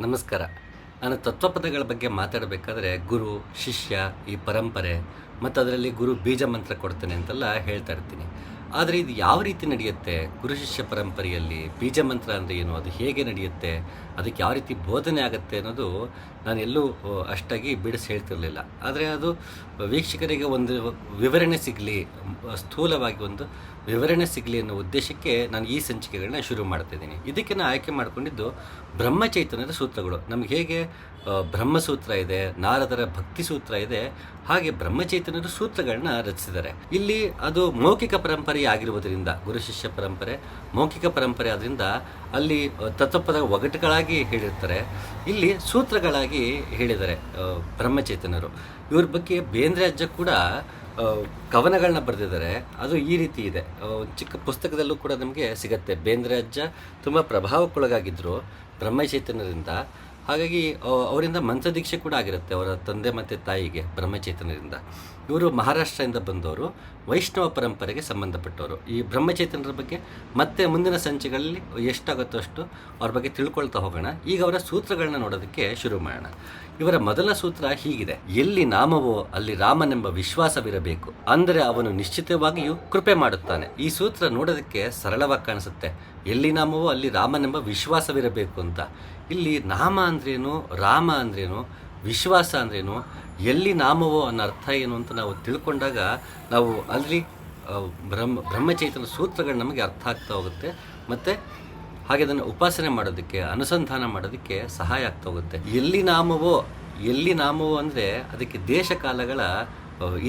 ನಮಸ್ಕಾರ. ನಾನು ತತ್ವಪದಗಳ ಬಗ್ಗೆ ಮಾತಾಡಬೇಕಾದ್ರೆ ಗುರು, ಶಿಷ್ಯ, ಈ ಪರಂಪರೆ ಮತ್ತು ಅದರಲ್ಲಿ ಗುರು ಬೀಜ ಮಂತ್ರ ಕೊಡ್ತೇನೆ ಅಂತೆಲ್ಲ ಹೇಳ್ತಾ ಇರ್ತೀನಿ. ಆದರೆ ಇದು ಯಾವ ರೀತಿ ನಡೆಯುತ್ತೆ? ಗುರು ಶಿಷ್ಯ ಪರಂಪರೆಯಲ್ಲಿ ಬೀಜ ಮಂತ್ರ ಅಂದರೆ ಏನು? ಅದು ಹೇಗೆ ನಡೆಯುತ್ತೆ? ಅದಕ್ಕೆ ಯಾವ ರೀತಿ ಬೋಧನೆ ಆಗುತ್ತೆ ಅನ್ನೋದು ನಾನು ಎಲ್ಲೂ ಅಷ್ಟಾಗಿ ಬಿಡಿಸಿ ಹೇಳ್ತಿರಲಿಲ್ಲ. ಆದರೆ ಅದು ವೀಕ್ಷಕರಿಗೆ ಒಂದು ವಿವರಣೆ ಸಿಗಲಿ, ಸ್ಥೂಲವಾಗಿ ಒಂದು ವಿವರಣೆ ಸಿಗಲಿ ಅನ್ನೋ ಉದ್ದೇಶಕ್ಕೆ ನಾನು ಈ ಸಂಚಿಕೆಗಳನ್ನ ಶುರು ಮಾಡ್ತಿದ್ದೀನಿ ಇದಕ್ಕೆ ನಾನು ಆಯ್ಕೆ ಮಾಡಿಕೊಂಡಿದ್ದು ಬ್ರಹ್ಮಚೈತನ್ಯದ ಸೂತ್ರಗಳು. ನಮ್ಗೆ ಹೇಗೆ ಬ್ರಹ್ಮಸೂತ್ರ ಇದೆ, ನಾರದರ ಭಕ್ತಿ ಸೂತ್ರ ಇದೆ, ಹಾಗೆ ಬ್ರಹ್ಮಚೈತನ್ಯದ ಸೂತ್ರಗಳನ್ನ ರಚಿಸಿದ್ದಾರೆ. ಇಲ್ಲಿ ಅದು ಮೌಖಿಕ ಪರಂಪರೆ ಆಗಿರುವುದರಿಂದ, ಗುರು ಶಿಷ್ಯ ಪರಂಪರೆ, ಮೌಖಿಕ ಪರಂಪರೆ ಆದ್ರಿಂದ ಅಲ್ಲಿ ತತ್ವಪದ ಒಗಟುಗಳಾಗಿ ಹೇಳಿರ್ತಾರೆ. ಇಲ್ಲಿ ಸೂತ್ರಗಳಾಗಿ ಹೇಳಿದ್ದಾರೆ ಬ್ರಹ್ಮಚೇತನರು ಬ್ರಹ್ಮಚೈತನ್ಯರು. ಇವ್ರ ಬಗ್ಗೆ ಬೇಂದ್ರೆ ಅಜ್ಜ ಕೂಡ ಕವನಗಳನ್ನ ಬರೆದಿದ್ದಾರೆ. ಅದು ಈ ರೀತಿ ಇದೆ. ಚಿಕ್ಕ ಪುಸ್ತಕದಲ್ಲೂ ಕೂಡ ನಮಗೆ ಸಿಗತ್ತೆ. ಬೇಂದ್ರೆ ಅಜ್ಜ ತುಂಬ ಪ್ರಭಾವಕ್ಕೊಳಗಾಗಿದ್ರು ಬ್ರಹ್ಮಚೈತನ್ಯರಿಂದ. ಹಾಗಾಗಿ ಅವರಿಂದ ಮಂತ್ರದೀಕ್ಷೆ ಕೂಡ ಆಗಿರುತ್ತೆ ಅವರ ತಂದೆ ಮತ್ತು ತಾಯಿಗೆ, ಬ್ರಹ್ಮಚೇತನರಿಂದ. ಇವರು ಮಹಾರಾಷ್ಟ್ರದಿಂದ ಬಂದವರು, ವೈಷ್ಣವ ಪರಂಪರೆಗೆ ಸಂಬಂಧಪಟ್ಟವರು. ಈ ಬ್ರಹ್ಮಚೇತನರ ಬಗ್ಗೆ ಮತ್ತೆ ಮುಂದಿನ ಸಂಚಿಗಳಲ್ಲಿ ಎಷ್ಟಾಗುತ್ತೋ ಅಷ್ಟು ಅವ್ರ ಬಗ್ಗೆ ತಿಳ್ಕೊಳ್ತಾ ಹೋಗೋಣ. ಈಗ ಅವರ ಸೂತ್ರಗಳನ್ನ ನೋಡೋದಕ್ಕೆ ಶುರು ಮಾಡೋಣ. ಇವರ ಮೊದಲ ಸೂತ್ರ ಹೀಗಿದೆ, ಎಲ್ಲಿ ನಾಮವೋ ಅಲ್ಲಿ ರಾಮನೆಂಬ ವಿಶ್ವಾಸವಿರಬೇಕು. ಅಂದರೆ ಅವನು ನಿಶ್ಚಿತವಾಗಿಯೂ ಕೃಪೆ ಮಾಡುತ್ತಾನೆ. ಈ ಸೂತ್ರ ನೋಡೋದಕ್ಕೆ ಸರಳವಾಗಿ ಕಾಣಿಸುತ್ತೆ. ಎಲ್ಲಿ ನಾಮವೋ ಅಲ್ಲಿ ರಾಮನೆಂಬ ವಿಶ್ವಾಸವಿರಬೇಕು ಅಂತ. ಇಲ್ಲಿ ನಾಮ ಅಂದ್ರೇನು, ರಾಮ ಅಂದ್ರೇನು, ವಿಶ್ವಾಸ ಅಂದ್ರೇನು, ಎಲ್ಲಿ ನಾಮವೋ ಅನ್ನೋ ಅರ್ಥ ಏನು ಅಂತ ನಾವು ತಿಳ್ಕೊಂಡಾಗ ನಾವು ಅಲ್ಲಿ ಬ್ರಹ್ಮ ಬ್ರಹ್ಮಚೈತನ ಸೂತ್ರಗಳು ನಮಗೆ ಅರ್ಥ ಆಗ್ತಾ ಹೋಗುತ್ತೆ. ಮತ್ತು ಹಾಗೆ ಅದನ್ನು ಉಪಾಸನೆ ಮಾಡೋದಕ್ಕೆ, ಅನುಸಂಧಾನ ಮಾಡೋದಕ್ಕೆ ಸಹಾಯ ಆಗ್ತಾ ಹೋಗುತ್ತೆ ಎಲ್ಲಿ ನಾಮವೋ ಎಲ್ಲಿ ನಾಮವೋ ಅಂದರೆ ಅದಕ್ಕೆ ದೇಶ ಕಾಲಗಳ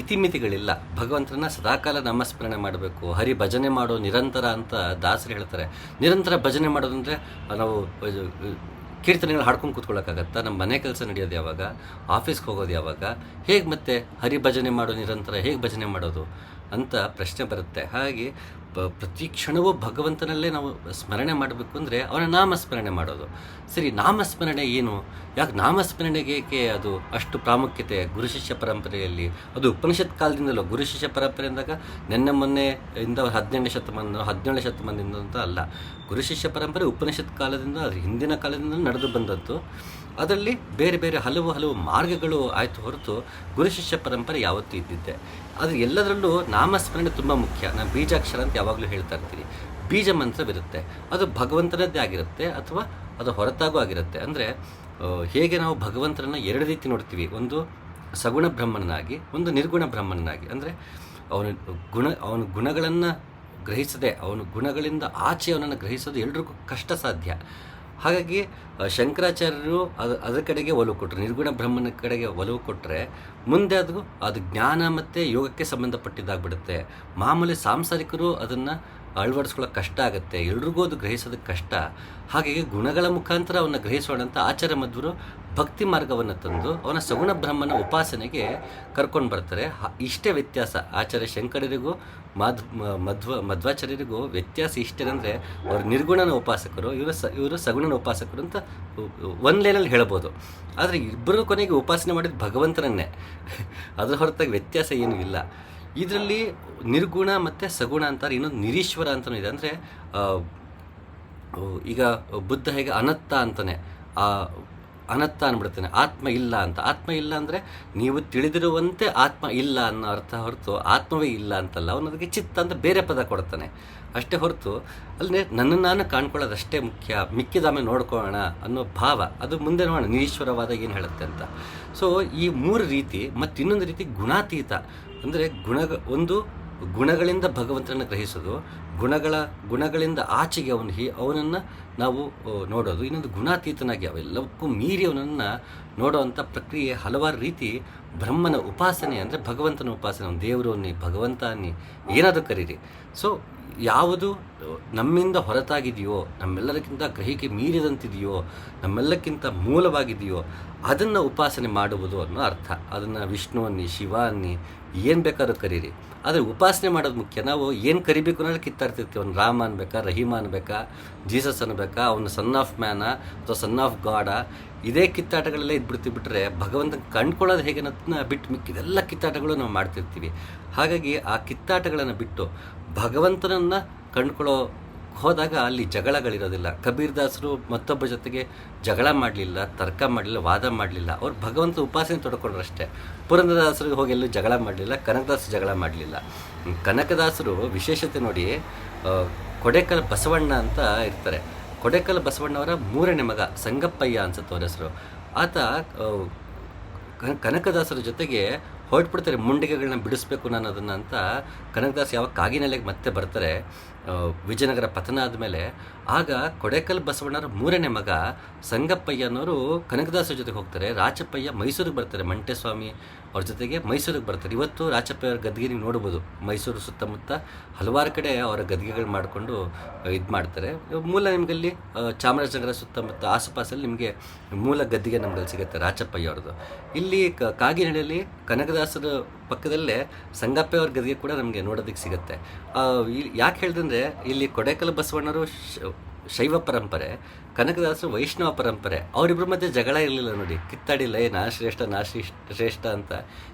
ಇತಿಮಿತಿಗಳಿಲ್ಲ. ಭಗವಂತನ ಸದಾಕಾಲ ನಾಮಸ್ಮರಣೆ ಮಾಡಬೇಕು. ಹರಿ ಭಜನೆ ಮಾಡೋ ನಿರಂತರ ಅಂತ ದಾಸರು ಹೇಳ್ತಾರೆ. ನಿರಂತರ ಭಜನೆ ಮಾಡೋದಂದರೆ ನಾವು ಕೀರ್ತನೆಗಳು ಹಾಡ್ಕೊಂಡು ಕೂತ್ಕೊಳ್ಳೋಕ್ಕಾಗತ್ತ? ನಮ್ಮ ಮನೆ ಕೆಲಸ ನಡೆಯೋದು ಯಾವಾಗ? ಆಫೀಸ್ಗೆ ಹೋಗೋದು ಯಾವಾಗ? ಹೇಗೆ ಮತ್ತೆ ಹರಿ ಭಜನೆ ಮಾಡೋ ನಿರಂತರ ಹೇಗೆ ಭಜನೆ ಮಾಡೋದು? ಅಂತ ಪ್ರಶ್ನೆ ಬರುತ್ತೆ. ಹಾಗೆ ಪ್ರತಿ ಕ್ಷಣವೂ ಭಗವಂತನಲ್ಲೇ ನಾವು ಸ್ಮರಣೆ ಮಾಡಬೇಕು ಅಂದರೆ ಅವನ ನಾಮಸ್ಮರಣೆ ಮಾಡೋದು. ಸರಿ, ನಾಮಸ್ಮರಣೆ ಏನು? ಯಾಕೆ ನಾಮಸ್ಮರಣೆಗೆ ಏಕೆ ಅದು ಅಷ್ಟು ಪ್ರಾಮುಖ್ಯತೆ? ಗುರು ಶಿಷ್ಯ ಪರಂಪರೆಯಲ್ಲಿ, ಅದು ಉಪನಿಷತ್ ಕಾಲದಿಂದಲೂ? ಗುರು ಶಿಷ್ಯ ಪರಂಪರೆ ಅಂದಾಗ ನಿನ್ನೆ ಮೊನ್ನೆ ಇಂದ ಹದಿನೆಂಟನೇ ಶತಮಾನ, ಹದಿನೇಳನೇ ಶತಮಾನದಿಂದ ಅಂತ ಅಲ್ಲ. ಗುರು ಶಿಷ್ಯ ಪರಂಪರೆ ಉಪನಿಷತ್ ಕಾಲದಿಂದ, ಅದು ಹಿಂದಿನ ಕಾಲದಿಂದ ನಡೆದು ಬಂದದ್ದು. ಅದರಲ್ಲಿ ಬೇರೆ ಬೇರೆ ಹಲವು ಹಲವು ಮಾರ್ಗಗಳು ಆಯಿತು ಹೊರತು ಗುರು ಶಿಷ್ಯ ಪರಂಪರೆ ಯಾವತ್ತೂ ಇದ್ದಿದ್ದೆ. ಆದರೆ ಎಲ್ಲದರಲ್ಲೂ ನಾಮಸ್ಮರಣೆ ತುಂಬ ಮುಖ್ಯ. ನಾನು ಬೀಜಾಕ್ಷರ ಅಂತ ಯಾವಾಗಲೂ ಹೇಳ್ತಾ ಇರ್ತೀನಿ. ಬೀಜ ಮಂತ್ರವಿರುತ್ತೆ ಅದು ಭಗವಂತನದ್ದೇ ಆಗಿರುತ್ತೆ ಅಥವಾ ಅದು ಹೊರತಾಗೂ ಆಗಿರುತ್ತೆ. ಅಂದರೆ ಹೇಗೆ ನಾವು ಭಗವಂತನನ್ನು ಎರಡು ರೀತಿ ನೋಡ್ತೀವಿ. ಒಂದು ಸಗುಣ ಬ್ರಹ್ಮನಾಗಿ ಒಂದು ನಿರ್ಗುಣ ಬ್ರಹ್ಮನಾಗಿ ಅಂದರೆ, ಅವನ ಗುಣ, ಅವನ ಗುಣಗಳನ್ನು ಗ್ರಹಿಸದೆ, ಅವನ ಗುಣಗಳಿಂದ ಆಚೆ ಅವನನ್ನು ಗ್ರಹಿಸೋದು ಎಲ್ರಿಗೂ ಕಷ್ಟ ಸಾಧ್ಯ. ಹಾಗಾಗಿ ಶಂಕರಾಚಾರ್ಯರು ಅದು, ಅದರ ಕಡೆಗೆ ಒಲವು ಕೊಟ್ಟರು ನಿರ್ಗುಣ ಬ್ರಹ್ಮನ ಕಡೆಗೆ ಒಲವು ಕೊಟ್ಟರೆ ಮುಂದೆ ಅದು ಅದು ಜ್ಞಾನ ಮತ್ತು ಯೋಗಕ್ಕೆ ಸಂಬಂಧಪಟ್ಟಿದ್ದಾಗ್ಬಿಡುತ್ತೆ. ಮಾಮೂಲಿ ಸಾಂಸಾರಿಕರು ಅದನ್ನು ಅಳವಡಿಸ್ಕೊಳ್ಳೋಕೆ ಕಷ್ಟ ಆಗುತ್ತೆ, ಎಲ್ರಿಗೂ ಅದು ಗ್ರಹಿಸೋದಕ್ಕೆ ಕಷ್ಟ. ಹಾಗಾಗಿ ಗುಣಗಳ ಮುಖಾಂತರ ಅವನ್ನ ಗ್ರಹಿಸೋಣ ಅಂತ ಆಚಾರ್ಯ ಮಧ್ವರು ಭಕ್ತಿ ಮಾರ್ಗವನ್ನು ತಂದು ಅವನ ಸಗುಣ ಬ್ರಹ್ಮನ ಉಪಾಸನೆಗೆ ಕರ್ಕೊಂಡು ಬರ್ತಾರೆ. ಇಷ್ಟೇ ವ್ಯತ್ಯಾಸ. ಆಚಾರ್ಯ ಶಂಕರರಿಗೂ ಮಾಧ್ ಮಧ್ವ, ಮಧ್ವಾಚಾರ್ಯರಿಗೂ ವ್ಯತ್ಯಾಸ ಇಷ್ಟೇ ಅಂದರೆ ಅವರು ನಿರ್ಗುಣನ ಉಪಾಸಕರು, ಇವರು ಸ, ಇವರು ಸಗುಣನ ಉಪಾಸಕರು ಅಂತ ಒಂದು ಲೈನಲ್ಲಿ ಹೇಳ್ಬೋದು. ಆದರೆ ಇಬ್ಬರು ಕೊನೆಗೆ ಉಪಾಸನೆ ಮಾಡಿದ ಭಗವಂತನನ್ನೇ. ಅದರ ಹೊರತಾಗಿ ವ್ಯತ್ಯಾಸ ಏನೂ ಇಲ್ಲ. ಇದರಲ್ಲಿ ನಿರ್ಗುಣ ಮತ್ತು ಸಗುಣ ಅಂತಾರೆ, ಇನ್ನೊಂದು ನಿರೀಶ್ವರ ಅಂತಲೂ ಇದೆ. ಅಂದರೆ ಈಗ ಬುದ್ಧ ಹೇಗೆ ಅನತ್ತ ಅಂತಾನೆ, ಆ, ಅನತ್ತ ಅಂದ್ಬಿಡ್ತಾನೆ ಆತ್ಮ ಇಲ್ಲ ಅಂತ. ಆತ್ಮ ಇಲ್ಲ ಅಂದರೆ ನೀವು ತಿಳಿದಿರುವಂತೆ ಆತ್ಮ ಇಲ್ಲ ಅನ್ನೋ ಅರ್ಥ ಹೊರತು ಆತ್ಮವೇ ಇಲ್ಲ ಅಂತಲ್ಲ. ಅದಕ್ಕೆ ಚಿತ್ತ ಅಂತ ಬೇರೆ ಪದ ಕೊಡ್ತಾನೆ. ಅಷ್ಟೇ ಹೊರತು ಅಲ್ಲದೆ ನನ್ನನ್ನು ನಾನು ಕಾಣ್ಕೊಳ್ಳೋದಷ್ಟೇ ಮುಖ್ಯ. ಮಿಕ್ಕಿದಾಮೆ ನೋಡ್ಕೊಳ್ಳೋಣ ಅನ್ನೋ ಭಾವ. ಅದು ಮುಂದೆ ನೋಡೋಣ, ನಿರೀಶ್ವರವಾದ ಏನು ಹೇಳುತ್ತೆ ಅಂತ. ಸೊ ಈ ಮೂರು ರೀತಿ ಮತ್ತು ಇನ್ನೊಂದು ರೀತಿ ಗುಣಾತೀತ. ಅಂದರೆ ಗುಣ ಒಂದು ಗುಣಗಳಿಂದ ಭಗವಂತನನ್ನು ಗ್ರಹಿಸೋದು, ಗುಣಗಳ, ಗುಣಗಳಿಂದ ಆಚೆಗೆ ಅವನು ಹಿ, ಅವನನ್ನು ನಾವು ನೋಡೋದು. ಇನ್ನೊಂದು ಗುಣಾತೀತನಾಗಿ ಅವೆಲ್ಲವಕ್ಕೂ ಮೀರಿ ಅವನನ್ನು ನೋಡೋವಂಥ ಪ್ರಕ್ರಿಯೆ ಹಲವಾರು ರೀತಿ ಬ್ರಹ್ಮನ ಉಪಾಸನೆ ಅಂದರೆ ಭಗವಂತನ ಉಪಾಸನೆ. ಅವನು ಅನ್ನಿ ಭಗವಂತ ಅನ್ನಿ ಏನಾದರೂ ಕರೀರಿ. ಸೊ ಯಾವುದು ನಮ್ಮಿಂದ ಹೊರತಾಗಿದೆಯೋ ನಮ್ಮೆಲ್ಲರಿಗಿಂತ ಗ್ರಹಿಕೆ ಮೀರಿದಂತಿದೆಯೋ, ನಮ್ಮೆಲ್ಲಕ್ಕಿಂತ ಮೂಲವಾಗಿದೆಯೋ, ಅದನ್ನು ಉಪಾಸನೆ ಮಾಡುವುದು ಅನ್ನೋ ಅರ್ಥ. ಅದನ್ನು ವಿಷ್ಣು ಅನ್ನಿ, ಶಿವ ಅನ್ನಿ ಏನು ಬೇಕಾದ್ರೂ ಕರೀರಿ. ಆದರೆ ಉಪಾಸನೆ ಮಾಡೋದು ಮುಖ್ಯ. ನಾವು ಏನು ಕರಿಬೇಕು ಅನ್ನೋದು ಕಿತ್ತಾಡ್ತಿರ್ತೀವಿ. ಅವ್ನು ರಾಮ ಅನ್ಬೇಕಾ, ರಹೀಮ ಅನ್ಬೇಕಾ, ಜೀಸಸ್ ಅನ್ಬೇಕಾ, ಅವನು ಸನ್ ಆಫ್ ಮ್ಯಾನ ಅಥವಾ ಸನ್ ಆಫ್ ಗಾಡ ಇದೇ ಕಿತ್ತಾಟಗಳೆಲ್ಲ ಇದ್ಬಿಡ್ತೀವಿ ಬಿಟ್ಟರೆ ಭಗವಂತನ ಕಂಡ್ಕೊಳ್ಳೋದು ಹೇಗೆ ಅನ್ನೋದನ್ನ ಬಿಟ್ಟು ಮಿಕ್ಕಿದೆಲ್ಲ ಕಿತ್ತಾಟಗಳು ನಾವು ಮಾಡ್ತಿರ್ತೀವಿ. ಹಾಗಾಗಿ ಆ ಕಿತ್ತಾಟಗಳನ್ನು ಬಿಟ್ಟು ಭಗವಂತನನ್ನು ಕಂಡ್ಕೊಳ್ಳೋ ಹೋದಾಗ ಅಲ್ಲಿ ಜಗಳಗಳಿರೋದಿಲ್ಲ. ಕಬೀರ್ ದಾಸರು ಮತ್ತೊಬ್ಬ ಜೊತೆಗೆ ಜಗಳ ಮಾಡಲಿಲ್ಲ, ತರ್ಕ ಮಾಡಲಿಲ್ಲ, ವಾದ ಮಾಡಲಿಲ್ಲ. ಅವ್ರು ಭಗವಂತ ಉಪಾಸನೆ ತೊಡ್ಕೊಂಡ್ರು ಅಷ್ಟೇ ಪುರಂದರದಾಸರಿಗೆ ಹೋಗಿ ಎಲ್ಲೂ ಜಗಳ ಮಾಡಲಿಲ್ಲ ಕನಕದಾಸ ಜಗಳ ಮಾಡಲಿಲ್ಲ. ಕನಕದಾಸರು ವಿಶೇಷತೆ ನೋಡಿ ಕೊಡೆಕಲ್ ಬಸವಣ್ಣ ಅಂತ ಇರ್ತಾರೆ. ಕೊಡೆಕಲ್ ಬಸವಣ್ಣವರ ಮೂರನೇ ಮಗ, ಸಂಗಪ್ಪಯ್ಯ ಅನ್ಸುತ್ತೆ ಅವ್ರ ಹೆಸರು. ಆತ ಕನಕದಾಸರ ಜೊತೆಗೆ ಹೊರಟ್ಬಿಡ್ತಾರೆ ಮುಂಡಿಗೆಗಳನ್ನ ಬಿಡಿಸ್ಬೇಕು ನಾನು ಅದನ್ನು ಅಂತ ಕನಕದಾಸ್ ಯಾವಾಗ ಕಾಗಿನೆಲೆಗೆ ಮತ್ತೆ ಬರ್ತಾರೆ. ವಿಜಯನಗರ ಪತನ ಆದಮೇಲೆ ಆಗ ಕೊಡೆಕಲ್ ಬಸವಣ್ಣರ ಮೂರನೇ ಮಗ ಸಂಗಪ್ಪಯ್ಯ ಅನ್ನೋರು ಕನಕದಾಸರ ಜೊತೆಗೆ ಹೋಗ್ತಾರೆ. ರಾಚಪ್ಪಯ್ಯ ಮೈಸೂರಿಗೆ ಬರ್ತಾರೆ. ಮಂಟೆಸ್ವಾಮಿ ಅವ್ರ ಜೊತೆಗೆ ಮೈಸೂರಿಗೆ ಬರ್ತಾರೆ. ಇವತ್ತು ರಾಚಪ್ಪಯ್ಯ ಅವ್ರ ಗದ್ಗೆ ನೀವು ನೋಡ್ಬೋದು. ಮೈಸೂರು ಸುತ್ತಮುತ್ತ ಹಲವಾರು ಕಡೆ ಅವರ ಗದ್ಗೆಗಳು ಮಾಡಿಕೊಂಡು ಇದು ಮಾಡ್ತಾರೆ. ಮೂಲ ನಿಮಗಲ್ಲಿ ಚಾಮರಾಜನಗರ ಸುತ್ತಮುತ್ತ ಆಸುಪಾಸಲ್ಲಿ ನಿಮಗೆ ಮೂಲ ಗದ್ದಿಗೆ ನಮ್ಗಲ್ಲಿ ಸಿಗುತ್ತೆ ರಾಚಪ್ಪಯ್ಯ ಅವ್ರದ್ದು. ಇಲ್ಲಿ ಕಾಗಿನೆಲೆಯಲ್ಲಿ ಕನಕದಾಸರ ಪಕ್ಕದಲ್ಲೇ ಸಂಗಪ್ಪ ಅವ್ರ ಗದ್ಗೆ ಕೂಡ ನಮಗೆ ನೋಡೋದಕ್ಕೆ ಸಿಗುತ್ತೆ. ಯಾಕೆ ಹೇಳಿದ್ರೆ ಇಲ್ಲಿ ಕೊಡೆಕಲ್ ಬಸವಣ್ಣರು ಶೈವ ಪರಂಪರೆ, ಕನಕದಾಸರು ವೈಷ್ಣವ ಪರಂಪರೆ ಅವರಿಬ್ಬರ ಮಧ್ಯೆ ಜಗಳ ಇರಲಿಲ್ಲ ನೋಡಿ. ಕಿತ್ತಾಡಿಲ್ಲ, ಏ, ನಾ ಶ್ರೇಷ್ಠ ನಾ ಶ್ರೇಷ್ಠ ಅಂತ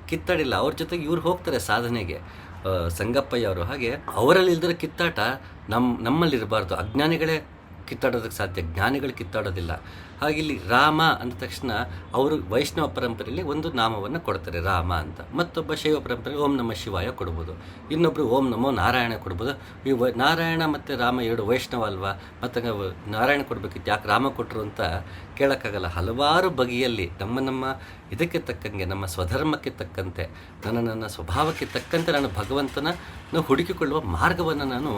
ಕಿತ್ತಾಡಿಲ್ಲ. ಅವ್ರ ಜೊತೆಗೆ ಇವ್ರು ಹೋಗ್ತಾರೆ ಸಾಧನೆಗೆ. ಸಂಗಪ್ಪಯ್ಯ ಅವರು ಹಾಗೆ ಅವರಲ್ಲಿ ಇಲ್ದಿರೋ ಕಿತ್ತಾಟ ನಮ್ಮ ನಮ್ಮಲ್ಲಿರಬಾರ್ದು. ಅಜ್ಞಾನಿಗಳೇ ಕಿತ್ತಾಡೋದಕ್ಕೆ ಸಾಧ್ಯ. ಜ್ಞಾನಿಗಳು ಕಿತ್ತಾಡೋದಿಲ್ಲ. ಹಾಗೆ ಇಲ್ಲಿ ರಾಮ ಅಂದ ತಕ್ಷಣ ಅವರು ವೈಷ್ಣವ ಪರಂಪರೆಯಲ್ಲಿ ಒಂದು ನಾಮವನ್ನು ಕೊಡ್ತಾರೆ, ರಾಮ ಅಂತ. ಮತ್ತೊಬ್ಬ ಶೈವ ಪರಂಪರೆ ಓಂ ನಮ ಶಿವಾಯ ಕೊಡ್ಬೋದು. ಇನ್ನೊಬ್ಬರು ಓಂ ನಮೋ ನಾರಾಯಣ ಕೊಡ್ಬೋದು. ಈ ನಾರಾಯಣ ಮತ್ತು ರಾಮ ಎರಡು ವೈಷ್ಣವ ಅಲ್ವಾ? ಮತ್ತು ನಾರಾಯಣ ಕೊಡಬೇಕಿತ್ತು, ಯಾಕೆ ರಾಮ ಕೊಟ್ಟರು ಅಂತ ಕೇಳೋಕ್ಕಾಗಲ್ಲ. ಹಲವಾರು ಬಗೆಯಲ್ಲಿ ನಮ್ಮ ನಮ್ಮ ಇದಕ್ಕೆ ತಕ್ಕಂಗೆ, ನಮ್ಮ ಸ್ವಧರ್ಮಕ್ಕೆ ತಕ್ಕಂತೆ, ನನ್ನ ನನ್ನ ಸ್ವಭಾವಕ್ಕೆ ತಕ್ಕಂತೆ ನಾನು ಭಗವಂತನ ಹುಡುಕಿಕೊಳ್ಳುವ ಮಾರ್ಗವನ್ನು ನಾನು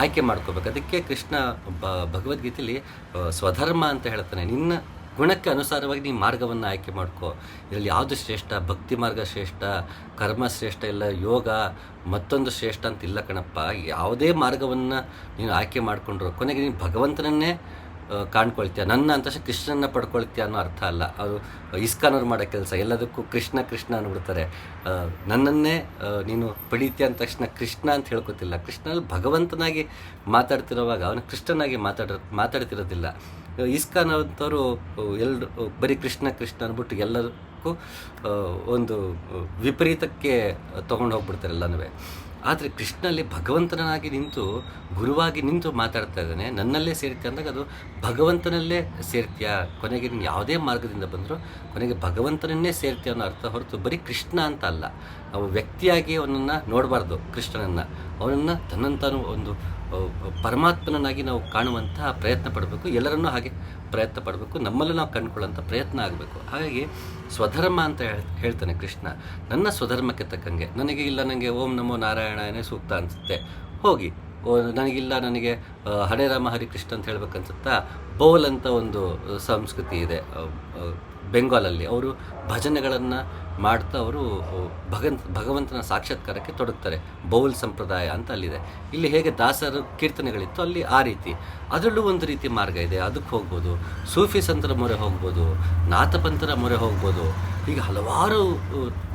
ಆಯ್ಕೆ ಮಾಡ್ಕೋಬೇಕು. ಅದಕ್ಕೆ ಕೃಷ್ಣ ಭಗವದ್ಗೀತೆಯಲ್ಲಿ ಸ್ವಧರ್ಮ ಅಂತ ಹೇಳ್ತಾನೆ. ನಿನ್ನ ಗುಣಕ್ಕೆ ಅನುಸಾರವಾಗಿ ನೀ ಮಾರ್ಗವನ್ನು ಆಯ್ಕೆ ಮಾಡ್ಕೋ. ಇದರಲ್ಲಿ ಯಾವುದು ಶ್ರೇಷ್ಠ? ಭಕ್ತಿ ಮಾರ್ಗ ಶ್ರೇಷ್ಠ? ಕರ್ಮ ಶ್ರೇಷ್ಠ ಇಲ್ಲ? ಯೋಗ ಮತ್ತೊಂದು ಶ್ರೇಷ್ಠ ಅಂತ ಇಲ್ಲ ಕಣಪ್ಪ. ಯಾವುದೇ ಮಾರ್ಗವನ್ನು ನೀನು ಆಯ್ಕೆ ಮಾಡಿಕೊಂಡ್ರು ಕೊನೆಗೆ ನೀನು ಭಗವಂತನನ್ನೇ ಕಾಣ್ಕೊಳ್ತೀಯ. ನನ್ನ ಅಂತ ಕೃಷ್ಣನ ಪಡ್ಕೊಳ್ತೀಯ ಅನ್ನೋ ಅರ್ಥ ಅಲ್ಲ. ಅವರು ಇಸ್ಕಾನವ್ರು ಮಾಡೋ ಕೆಲಸ. ಎಲ್ಲದಕ್ಕೂ ಕೃಷ್ಣ ಕೃಷ್ಣ ಅಂದ್ಬಿಡ್ತಾರೆ ನನ್ನನ್ನೇ ನೀನು ಪಡೀತೀಯ ಅಂದ ತಕ್ಷಣ ಕೃಷ್ಣ ಅಂತ ಹೇಳ್ಕೊತಿಲ್ಲ. ಕೃಷ್ಣನಲ್ಲಿ ಭಗವಂತನಾಗಿ ಮಾತಾಡ್ತಿರೋವಾಗ ಅವನು ಕೃಷ್ಣನಾಗಿ ಮಾತಾಡ, ಮಾತಾಡ್ತಿರೋದಿಲ್ಲ. ಇಸ್ಕಾನ್ ಅಂತವರು ಎಲ್ಲರೂ ಬರೀ ಕೃಷ್ಣ ಕೃಷ್ಣ ಅಂದ್ಬಿಟ್ಟು ಎಲ್ಲದಕ್ಕೂ ಒಂದು ವಿಪರೀತಕ್ಕೆ ತೊಗೊಂಡು ಹೋಗ್ಬಿಡ್ತಾರೆ ಎಲ್ಲನೂ ಆದರೆ ಕೃಷ್ಣಲ್ಲಿ ಭಗವಂತನಾಗಿ ನಿಂತು, ಗುರುವಾಗಿ ನಿಂತು ಮಾತಾಡ್ತಾ ಇದ್ದಾನೆ. ನನ್ನಲ್ಲೇ ಸೇರ್ತೀಯ ಅಂದಾಗ ಅದು ಭಗವಂತನಲ್ಲೇ ಸೇರ್ತೀಯ. ಕೊನೆಗೆ ನೀನು ಯಾವುದೇ ಮಾರ್ಗದಿಂದ ಬಂದರೂ ಕೊನೆಗೆ ಭಗವಂತನನ್ನೇ ಸೇರ್ತೀಯ ಅನ್ನೋ ಅರ್ಥ ಹೊರತು ಬರೀ ಕೃಷ್ಣ ಅಂತ ಅಲ್ಲ. ನಾವು ವ್ಯಕ್ತಿಯಾಗಿ ಅವನನ್ನು ನೋಡಬಾರ್ದು, ಕೃಷ್ಣನನ್ನು. ಅವನನ್ನು ತನ್ನಂತಾನು ಒಂದು ಪರಮಾತ್ಮನನ್ನಾಗಿ ನಾವು ಕಾಣುವಂತಹ ಪ್ರಯತ್ನ ಪಡಬೇಕು. ಎಲ್ಲರನ್ನೂ ಹಾಗೆ ಪ್ರಯತ್ನ ಪಡಬೇಕು. ನಮ್ಮಲ್ಲೂ ನಾವು ಕಂಡುಕೊಳ್ಳೋಂಥ ಪ್ರಯತ್ನ ಆಗಬೇಕು. ಹಾಗಾಗಿ ಸ್ವಧರ್ಮ ಅಂತ ಹೇಳ್- ಹೇಳ್ತಾನೆ ಕೃಷ್ಣ. ನನ್ನ ಸ್ವಧರ್ಮಕ್ಕೆ ತಕ್ಕಂಗೆ, ನನಗೆ ಇಲ್ಲ ನನಗೆ ಓಂ ನಮೋ ನಾರಾಯಣನೇ ಸೂಕ್ತ ಅನಿಸುತ್ತೆ. ಹೋಗಿ ನನಗಿಲ್ಲ ನನಗೆ ಹರೇ ರಾಮ ಹರಿ ಕೃಷ್ಣ ಅಂತ ಹೇಳ್ಬೇಕನ್ಸುತ್ತಾ, ಬೌಲ್ ಅಂತ ಒಂದು ಸಂಸ್ಕೃತಿ ಇದೆ. ಬೆಂಗಾಲಲ್ಲಿ. ಅವರು ಭಜನೆಗಳನ್ನು ಮಾಡ್ತಾ ಅವರು ಭಗವಂತ ಭಗವಂತನ ಸಾಕ್ಷಾತ್ಕಾರಕ್ಕೆ ತೊಡಗ್ತಾರೆ. ಬೌಲ್ ಸಂಪ್ರದಾಯ ಅಂತ ಅಲ್ಲಿದೆ. ಇಲ್ಲಿ ಹೇಗೆ ದಾಸರ ಕೀರ್ತನೆಗಳಿತ್ತು ಅಲ್ಲಿ ಆ ರೀತಿ. ಅದರಲ್ಲೂ ಒಂದು ರೀತಿ ಮಾರ್ಗ ಇದೆ. ಅದಕ್ಕೆ ಹೋಗ್ಬೋದು. ಸೂಫಿ ಸಂತರ ಮೊರೆ ಹೋಗ್ಬೋದು. ನಾಥಪಂಥರ ಮೊರೆ ಹೋಗ್ಬೋದು. ಈಗ ಹಲವಾರು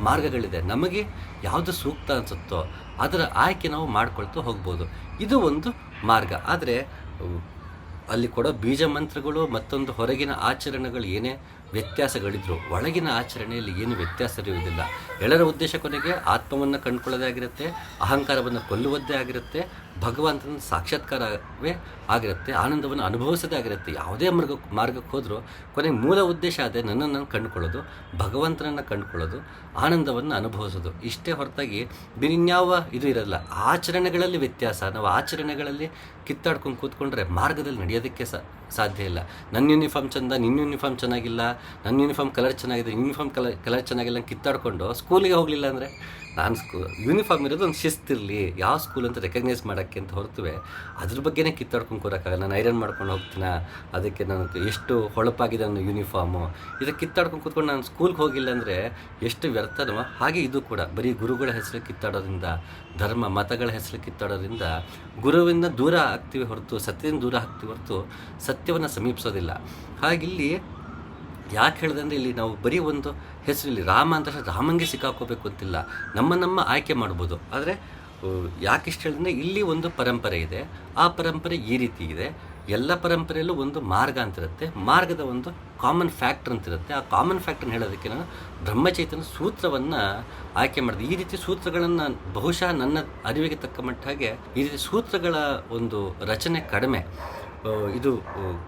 ಮಾರ್ಗಗಳಿದೆ. ನಮಗೆ ಯಾವುದು ಸೂಕ್ತ ಅನಿಸುತ್ತೋ ಅದರ ಆಯ್ಕೆ ನಾವು ಮಾಡ್ಕೊಳ್ತಾ ಹೋಗ್ಬೋದು. ಇದು ಒಂದು ಮಾರ್ಗ. ಆದರೆ, ಅಲ್ಲಿ ಕೊಡೋ ಬೀಜ ಮಂತ್ರಗಳು ಮತ್ತೊಂದು ಹೊರಗಿನ ಆಚರಣೆಗಳು ಏನೇ ವ್ಯತ್ಯಾಸಗಳಿದ್ರು. ಒಳಗಿನ ಆಚರಣೆಯಲ್ಲಿ ಏನು ವ್ಯತ್ಯಾಸ ಇರುವುದಿಲ್ಲ ಎಲ್ಲರ ಉದ್ದೇಶ ಕೊನೆಗೆ ಆತ್ಮವನ್ನು ಕಂಡುಕೊಳ್ಳೋದೇ ಆಗಿರುತ್ತೆ, ಅಹಂಕಾರವನ್ನು ಕೊಲ್ಲುವುದೇ ಆಗಿರುತ್ತೆ ಭಗವಂತನ ಸಾಕ್ಷಾತ್ಕಾರವೇ ಆಗಿರುತ್ತೆ, ಆನಂದವನ್ನು ಅನುಭವಿಸೋದೇ ಆಗಿರುತ್ತೆ. ಯಾವುದೇ ಮಾರ್ಗ, ಮಾರ್ಗಕ್ಕೆ ಹೋದರೂ ಕೊನೆಗೆ ಮೂಲ ಉದ್ದೇಶ ಅದೇ, ನನ್ನನ್ನು ಕಂಡುಕೊಳ್ಳೋದು, ಭಗವಂತನನ್ನು ಕಂಡುಕೊಳ್ಳೋದು, ಆನಂದವನ್ನು ಅನುಭವಿಸೋದು. ಇಷ್ಟೇ ಹೊರತಾಗಿ ಬೇರಿನ್ಯಾವ ಇದು ಇರಲ್ಲ, ಆಚರಣೆಗಳಲ್ಲಿ ವ್ಯತ್ಯಾಸ. ನಾವು ಆಚರಣೆಗಳಲ್ಲಿ ಕಿತ್ತಾಡ್ಕೊಂಡು ಕೂತ್ಕೊಂಡ್ರೆ ಮಾರ್ಗದಲ್ಲಿ ನಡೆಯೋದಕ್ಕೆ ಸಾಧ್ಯ ಇಲ್ಲ. ನನ್ನ ಯೂನಿಫಾರ್ಮ್ ಚಂದ, ನಿನ್ನ ಯೂನಿಫಾರ್ಮ್ ಚೆನ್ನಾಗಿಲ್ಲ, ನನ್ನ ಯೂನಿಫಾರ್ಮ್ ಕಲರ್ ಚೆನ್ನಾಗಿದೆ, ಯೂನಿಫಾರ್ಮ್ ಕಲರ್ ಕಲರ್ ಚೆನ್ನಾಗಿಲ್ಲ ಕಿತ್ತಾಡ್ಕೊಂಡು ಸ್ಕೂಲಿಗೆ ಹೋಗಲಿಲ್ಲ ಅಂದರೆ ನಾನು ಸ್ಕೂ ಯೂನಿಫಾರ್ಮ್ ಇರೋದು ಒಂದು ಶಿಸ್ತಿರಲಿ ಯಾವ ಸ್ಕೂಲ್ ಅಂತ ರೆಕಗ್ನೈಸ್ ಮಾಡೋಕ್ಕೆ ಅಂತ ಹೊರತುವೆ ಅದ್ರ ಬಗ್ಗೆನೇ ಕಿತ್ತಾಡ್ಕೊಂಡು ಕೂರೋಕ್ಕಾಗಲ್ಲ. ನಾನು ಐರನ್ ಮಾಡ್ಕೊಂಡು ಹೋಗ್ತೀನ? ಅದಕ್ಕೆ ನನಗೆ ಎಷ್ಟು ಹೊಳಪಾಗಿದೆ ನನ್ನ ಯೂನಿಫಾರ್ಮು ಇದಕ್ಕೆ ಕಿತ್ತಾಡ್ಕೊಂಡು ಕೂತ್ಕೊಂಡು ನಾನು ಸ್ಕೂಲ್ಗೆ ಹೋಗಿಲ್ಲ ಅಂದರೆ ಎಷ್ಟು ವ್ಯರ್ಥನೋ ಹಾಗೆ ಇದು ಕೂಡ. ಬರೀ ಗುರುಗಳ ಹೆಸರು ಕಿತ್ತಾಡೋದ್ರಿಂದ, ಧರ್ಮ, ಮತಗಳ ಹೆಸರು ಕಿತ್ತಾಡೋದ್ರಿಂದ ಗುರುವಿಂದ ದೂರ ಆಗ್ತೀವಿ ಹೊರತು, ಸತ್ಯದಿಂದ ದೂರ ಆಗ್ತೀವಿ ಹೊರತು ಸತ್ಯವನ್ನು ಸಮೀಪಿಸೋದಿಲ್ಲ. ಹಾಗಿಲ್ಲಿ ಯಾಕೆ ಹೇಳಿದೆ ಇಲ್ಲಿ ನಾವು ಬರೀ ಒಂದು ಹೆಸರಲ್ಲಿ ರಾಮ ಅಂತ ರಾಮಂಗೆ ಸಿಕ್ಕಾಕೋಬೇಕು ಅಂತಿಲ್ಲ. ನಮ್ಮ ನಮ್ಮ ಆಯ್ಕೆ ಮಾಡ್ಬೋದು. ಆದರೆ ಯಾಕೆ ಇಷ್ಟು ಹೇಳಿದ್ರೆ ಇಲ್ಲಿ ಒಂದು ಪರಂಪರೆ ಇದೆ. ಆ ಪರಂಪರೆ ಈ ರೀತಿ ಇದೆ. ಎಲ್ಲ ಪರಂಪರೆಯಲ್ಲೂ ಒಂದು ಮಾರ್ಗ ಅಂತಿರುತ್ತೆ. ಮಾರ್ಗದ ಒಂದು ಕಾಮನ್ ಫ್ಯಾಕ್ಟರ್ ಅಂತಿರುತ್ತೆ. ಆ ಕಾಮನ್ ಫ್ಯಾಕ್ಟ್ರನ್ನ ಹೇಳೋದಕ್ಕೆ ನಾನು ಬ್ರಹ್ಮಚೈತನ ಸೂತ್ರವನ್ನು ಆಯ್ಕೆ ಮಾಡಿದೆ. ಈ ರೀತಿ ಸೂತ್ರಗಳನ್ನು ಬಹುಶಃ ನನ್ನ ಅರಿವಿಗೆ ತಕ್ಕ ಮಟ್ಟ ಹಾಗೆ ಈ ರೀತಿ ಸೂತ್ರಗಳ ಒಂದು ರಚನೆ ಕಡಿಮೆ. ಇದು